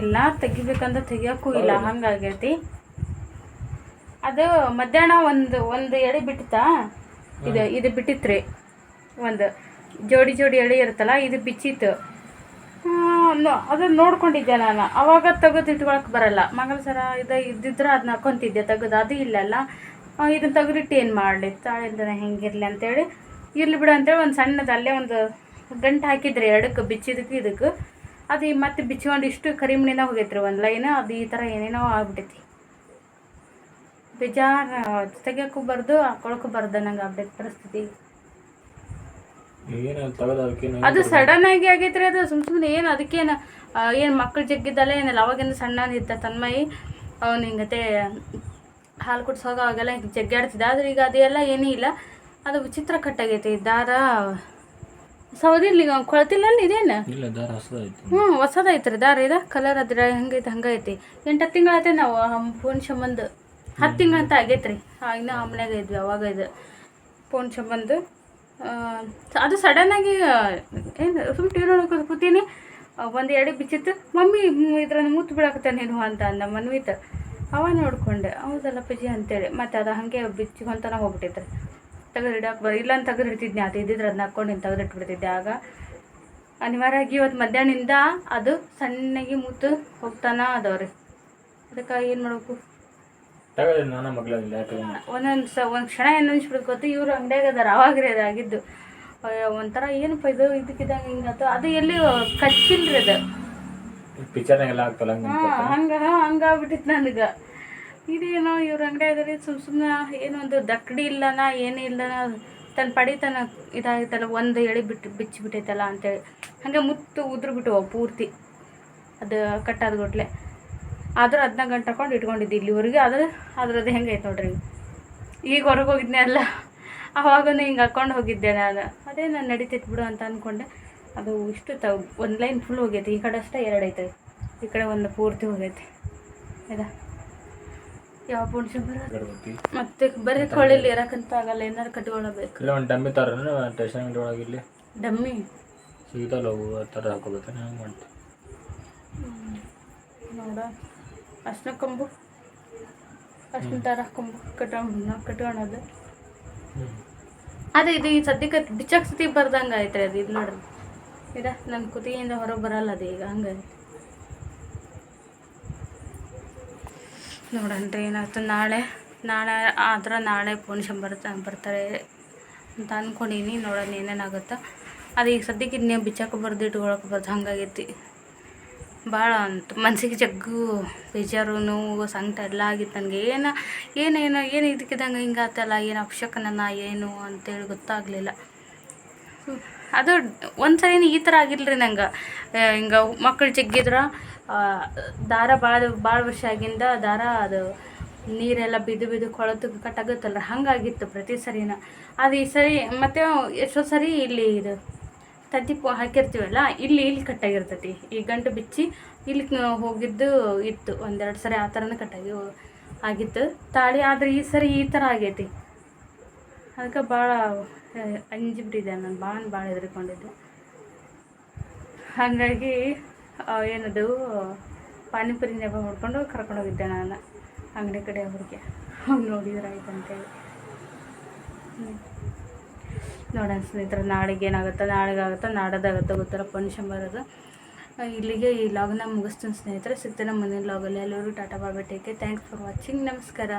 ಎಲ್ಲ ತೆಗಿಬೇಕಂದ್ರೆ ತೆಗಿಯೋಕ್ಕೂ ಇಲ್ಲ ಹಂಗಾಗೈತಿ. ಅದು ಮಧ್ಯಾಹ್ನ ಒಂದು ಒಂದು ಎಳೆ ಬಿಟ್ಟಿತ್ತಾ? ಇದು ಇದು ಬಿಟ್ಟಿತ್ರಿ. ಒಂದು ಜೋಡಿ ಜೋಡಿ ಎಳೆ ಇರುತ್ತಲ್ಲ ಇದು ಬಿಚ್ಚಿತ್ತು. ಅದನ್ನ ನೋಡ್ಕೊಂಡಿದ್ದೆ ನಾನು. ಅವಾಗ ತೆಗೆದು ಇಟ್ಕೊಳಕ್ಕೆ ಬರಲ್ಲ. ಮಂಗಲಸರ ಇದು ಇದ್ದಿದ್ರೆ ಅದನ್ನ ಹಾಕೊಂತಿದ್ದೆ ತೆಗೆದು. ಅದು ಇಲ್ಲಲ್ಲ ಇದನ್ನ ತೆಗೆದಿಟ್ಟು ಏನು ಮಾಡಲಿ? ತಾಳಿಂದ ಹೆಂಗಿರಲಿ ಅಂತೇಳಿ. ಇರ್ಲಿ ಬಿಡು ಅಂತೇಳಿ ಒಂದು ಸಣ್ಣದು ಅಲ್ಲೇ ಒಂದು ಗಂಟು ಹಾಕಿದ್ರಿ ಎರಡಕ್ಕೆ ಬಿಚ್ಚಿದಕ್ಕೆ ಇದಕ್ಕೆ. ಅದು ಮತ್ತೆ ಬಿಚ್ಕೊಂಡು ಇಷ್ಟು ಕರಿಮಣಿನ ಹೋಗೈತ್ರಿ ಒಂದು ಲೈನ್ ಅದು ಈ ಥರ ಏನೇನೋ ಆಗ್ಬಿಟ್ಟೈತಿ ಬೇಜಾರು ತೆಗಿಯೋಕ್ಕೂ ಬರ್ದು ಹಾಕೊಳಕ್ಕೂ ಬರ್ದು ನಂಗೆ ಆಗ್ಬೇಕು ಪರಿಸ್ಥಿತಿ. ಅದು ಸಡನ್ ಆಗಿ ಆಗೈತ್ರಿ ಅದು. ಸುಮ್ ಸುಮ್ಮನೆ ಏನು ಅದಕ್ಕೇನು ಏನು ಮಕ್ಕಳು ಜಗ್ಗಿದ್ದಲ್ಲ ಏನಿಲ್ಲ. ಅವಾಗಿಂದ ಸಣ್ಣ ಇದ್ದ ತನ್ಮಯಿ ಅವ್ನು ಹಿಂಗತೆ ಹಾಲು ಕುಡ್ಸೋಗ ಅವಾಗೆಲ್ಲ ಹಿಂಗೆ ಜಗ್ಗಾಡ್ತಿದ್ದ. ಆದ್ರೆ ಈಗ ಅದೆಲ್ಲ ಏನೂ ಇಲ್ಲ. ಅದು ವಿಚಿತ್ರ ಕಟ್ಟಾಗೈತಿ ದಾರ ಸೌದಿಲ್ಲಿ ಕೊಳ್ತಿಲ್ಲ ಇದೇನ? ಇಲ್ಲ ದಾರ ಹಸದೈತಿ ಹ್ಞೂ ಹೊಸದೈತ್ರಿ ದಾರ ಇದ? ಕಲರ್ ಅದ್ರ ಹಂಗೈತೆ. ಹಂಗೈತಿ ಎಂಟು ಹತ್ತು ತಿಂಗಳೈತೆ ನಾವು ಫೋನ್ ಸಂಬಂಧ ಹತ್ತು ತಿಂಗಳಂತ ಆಗೈತ್ರಿ. ಹಾಂ ಇನ್ನೂ ಆಮ್ನ್ಯಾಗ ಇದ್ವಿ ಅವಾಗ ಇದು. ಫೋನ್ ಸಂಬಂಧ ಅದು ಸಡನ್ನಾಗಿ ಏನು ಸುಮ್ಮನೆ ಟಿ ನೋಡ್ಕೊಂಡು ಕೂತೀನಿ. ಒಂದು ಎಡೆ ಬಿಚ್ಚಿತ್ತು. ಮಮ್ಮಿ ಇದ್ರಲ್ಲಿ ಮುತ್ತು ಬಿಡಾಕತ್ತ ನೀನು ಅಂತ ಅಂದ ಮನ್ವಿತ. ಅವ ನೋಡ್ಕೊಂಡೆ ಹೌದಲ್ಲ ಪಜಿ ಅಂತೇಳಿ. ಮತ್ತೆ ಅದು ಹಾಗೆ ಬಿಚ್ಚಿಕೊಂತನ ಹೋಗ್ಬಿಟ್ಟಿತ್ತು ತೆಗೆದು ಇಡಕ್ಕೆ ಬರ ಇಲ್ಲ ಅಂತ ತೆಗೆದು ಇಡ್ತಿದ್ನಿ ಅದು ಇದ್ದಿದ್ರೆ ಅದನ್ನ ಹಾಕ್ಕೊಂಡು ತೆಗೆದು ಇಟ್ಬಿಡ್ತಿದ್ದೆ. ಆಗ ಅನಿವಾರ್ಯವಾಗಿ ಇವತ್ತು ಮಧ್ಯಾಹ್ನದಿಂದ ಅದು ಸಣ್ಣಗೆ ಮುತ್ತು ಹೋಗ್ತಾನ ಅದಾವ್ರಿ. ಅದಕ್ಕೆ ಏನು ಮಾಡಬೇಕು? ನಾನ ಒಂದೊಂದು ಸ ಒಂದು ಕ್ಷಣ ಏನು ಅನ್ಸ್ಬಿಡ್ತು ಗೊತ್ತು? ಇವರು ಅಂಗಡಿಯಾಗ ಅದಾರ ಅವಾಗ್ರಿ ಅದಾಗಿದ್ದು ಒಂಥರ ಏನಪ್ಪ ಇದು? ಇದಕ್ಕಿದ್ದಂಗೆ ಹಿಂಗಾತು ಅದು ಎಲ್ಲಿ ಕಚ್ಚಿಲ್ರಿ ಅದು? ಪಿಕ್ಚರ್ನಾಗೆಲ್ಲ ಆಗ್ತಲ್ಲ ಹಂಗೆ ಹಂಗೆ ಹಂಗಾಗ್ಬಿಟ್ಟಿತ್ತು ನನಗೆ. ಇದೇನೋ ಇವ್ರ ಅಂಗಡಿಯಾಗರಿ ಸುಮ್ ಸುಮ್ಮನೆ ಏನೊಂದು ದಕ್ಕಡಿ ಇಲ್ಲನ, ಏನೂ ಇಲ್ಲನ ತನ್ನ ಪಡಿ ತನ್ನ ಇದಾಗಿತ್ತಲ್ಲ ಒಂದು ಎಳೆ ಬಿಟ್ಟು ಬಿಚ್ಚಿಬಿಟ್ಟೈತಲ್ಲ ಅಂತೇಳಿ. ಹಾಗೆ ಮುತ್ತು ಉದ್ರು ಬಿಟ್ಟು ಪೂರ್ತಿ. ಅದು ಕಟ್ಟಾದ ಗುಟ್ಲೆ ಆದರೂ ಅದನ್ನ ಗಂಟೆ ಹಾಕೊಂಡು ಇಟ್ಕೊಂಡಿದ್ದೆ ಇಲ್ಲಿವರೆಗೆ. ಆದ್ರೆ ಅದ್ರದ್ದು ಹೆಂಗೈತೆ ನೋಡ್ರಿ ಈಗ. ಹೊರಗೆ ಹೋಗಿದ್ನೆ ಅಲ್ಲ. ಆವಾಗೂ ಹಿಂಗೆ ಹಾಕೊಂಡು ಹೋಗಿದ್ದೆ ನಾನು. ಅದೇ ನಾನು ನಡೀತೈತೆ ಬಿಡು ಅಂತ ಅಂದ್ಕೊಂಡೆ ಅದು ಇಷ್ಟು ತ ಒಂದು ಲೈನ್ ಫುಲ್ ಹೋಗೈತೆ. ಈ ಕಡೆ ಅಷ್ಟೇ ಎರಡು ಐತೆ ಈ ಕಡೆ ಒಂದು ಪೂರ್ತಿ ಹೋಗೈತೆ. ಆಯ್ತಾ? ಯಾವ ಪುಣ್ಯ ಬರೋದು? ಮತ್ತೆ ಬರೀ ಕೊಳ್ಳಿಲಿ ಇರಕ್ಕಂತ ಆಗಲ್ಲ ಏನಾರು ಕಟ್ಕೊಳ್ಬೇಕು. ಇಲ್ಲ ಒಂದು ಡಮ್ಮಿ ತರ ಟೇಷನ್ ಅಂಗಡಿ ಒಳಗೆ ಇಲ್ಲಿ ಡಮ್ಮಿ? ಸಿಗ್ತಲ್ಲ ಅವು ಆ ಥರ ಹಾಕೋಬೇಕು ಹೆಂಗೆ ಮಾಡ್ತೀವಿ. ನೋಡ. ಅಷ್ಟನ ಕೊಂಬು. ಅಷ್ಟನ ಥರ ಕೊಂಬು ಕಟ್ಕೊಂಡು ಕಟ್ಕೊಳೋದು ಅದೇ ಇದು ಈ ಸದ್ಯಕ್ಕೆ ಬಿಚ್ಚಕ್ಕೆ ಸತಿ ಬರ್ದಂಗೆ ಐತ್ರಿ ಅದು ಇದು ನೋಡ್ರಿ ಇದ ನನ್ನ ಕುತ್ತಿಗೆಯಿಂದ ಹೊರಗೆ ಬರಲ್ಲ ಅದು ಈಗ ಹಂಗಾಗಿ ನೋಡನ್ರಿ ಏನಾಗ್ತದೆ ನಾಳೆ ನಾಳೆ ಆದ್ರೆ ನಾಳೆ ಪೋನಿಷನ್ ಬರ್ತಾ ಬರ್ತಾರೆ ಅಂತ ಅಂದ್ಕೊಂಡೀನಿ ನೋಡೋಣ ಏನೇನಾಗುತ್ತೆ. ಅದು ಈಗ ಸದ್ಯಕ್ಕೆ ಇನ್ನೇ ಬಿಚ್ಚಾಕ ಬರ್ದು ಇಟ್ಕೊಳಕ್ಕೆ ಬರ್ದು ಹಂಗಾಗೈತಿ. ಭಾಳ ಅಂತ ಮನ್ಸಿಗೆ ಜಗ್ಗು ಬೇಜಾರು, ನೋವು, ಸಂಕಟ ಎಲ್ಲ ಆಗಿತ್ತು ನನಗೆ. ಏನು ಏನೇನು ಏನು ಇದಕ್ಕಿದಂಗೆ ಹಿಂಗಾತಲ್ಲ? ಏನು ಏನು ನನ್ನ ಏನು ಅಂತೇಳಿ ಗೊತ್ತಾಗಲಿಲ್ಲ. ಅದು ಒಂದು ಈ ಥರ ಆಗಿಲ್ರಿ ನಂಗೆ. ಹಿಂಗೆ ಮಕ್ಕಳು ಜಗ್ಗಿದ್ರೆ ದಾರ ಭಾಳ ಭಾಳ ವರ್ಷ ಆಗಿಂದ ದಾರ ಅದು ನೀರೆಲ್ಲ ಬಿದ್ದು ಬಿದ್ದು ಕೊಳತು ಕಟ್ಟಾಗುತ್ತಲ್ಲ ಹಂಗಾಗಿತ್ತು ಪ್ರತಿ ಸರಿನ. ಅದು ಈ ಸರಿ ಮತ್ತೆ ಎಷ್ಟೋ ಸರಿ ಇಲ್ಲಿ ಇದು ತತ್ತಿ ಹಾಕಿರ್ತೀವಲ್ಲ, ಇಲ್ಲಿ ಇಲ್ಲಿ ಕಟ್ಟಾಗಿರ್ತೈತಿ. ಈ ಗಂಟು ಬಿಚ್ಚಿ ಇಲ್ಲಿ ಹೋಗಿದ್ದು ಇತ್ತು. ಒಂದೆರಡು ಸರಿ ಆ ಥರನೂ ಕಟ್ಟಾಗಿ ಆಗಿತ್ತು. ತಾಳಿ ಆದರೆ ಈ ಸರಿ ಈ ಥರ ಆಗೈತಿ. ಅದಕ್ಕೆ ಭಾಳ ಅಂಜಿಬಿಟ್ಟಿದ್ದೆ ನಾನು ಭಾಳ ಭಾಳ ಹೆದರ್ಕೊಂಡಿದ್ದೆ ಹಾಗಾಗಿ ಏನದು, ಪಾನಿಪುರಿ ನೆಪ ಮಾಡ್ಕೊಂಡು ಕರ್ಕೊಂಡೋಗಿದ್ದೆ ನಾನು, ಅಂಗಡಿ ಕಡೆ ಅವ್ರಿಗೆ ಅವ್ರು ನೋಡಿದ್ರೆ ಆಯ್ತು. ನೋಡೋಣ ಸ್ನೇಹಿತರೆ, ನಾಳೆಗೆ ಏನಾಗುತ್ತೋ ನಾಳೆಗೆ ಆಗುತ್ತೋ ನಾಡೋದಾಗುತ್ತೋ ಗೊತ್ತಿಲ್ಲ ಫಂಕ್ಷನ್ ಬರೋದು ಇಲ್ಲಿಗೆ ಈ ಲಾಗ್ನ ಮುಗಿಸ್ತೀನಿ ಸ್ನೇಹಿತರೆ. ಸಿಗ್ತೇನೆ ಮುಂದಿನ ಲಾಗಲ್ಲಿ. ಎಲ್ಲರೂ tata Baba take care thanks for watching ನಮಸ್ಕಾರ.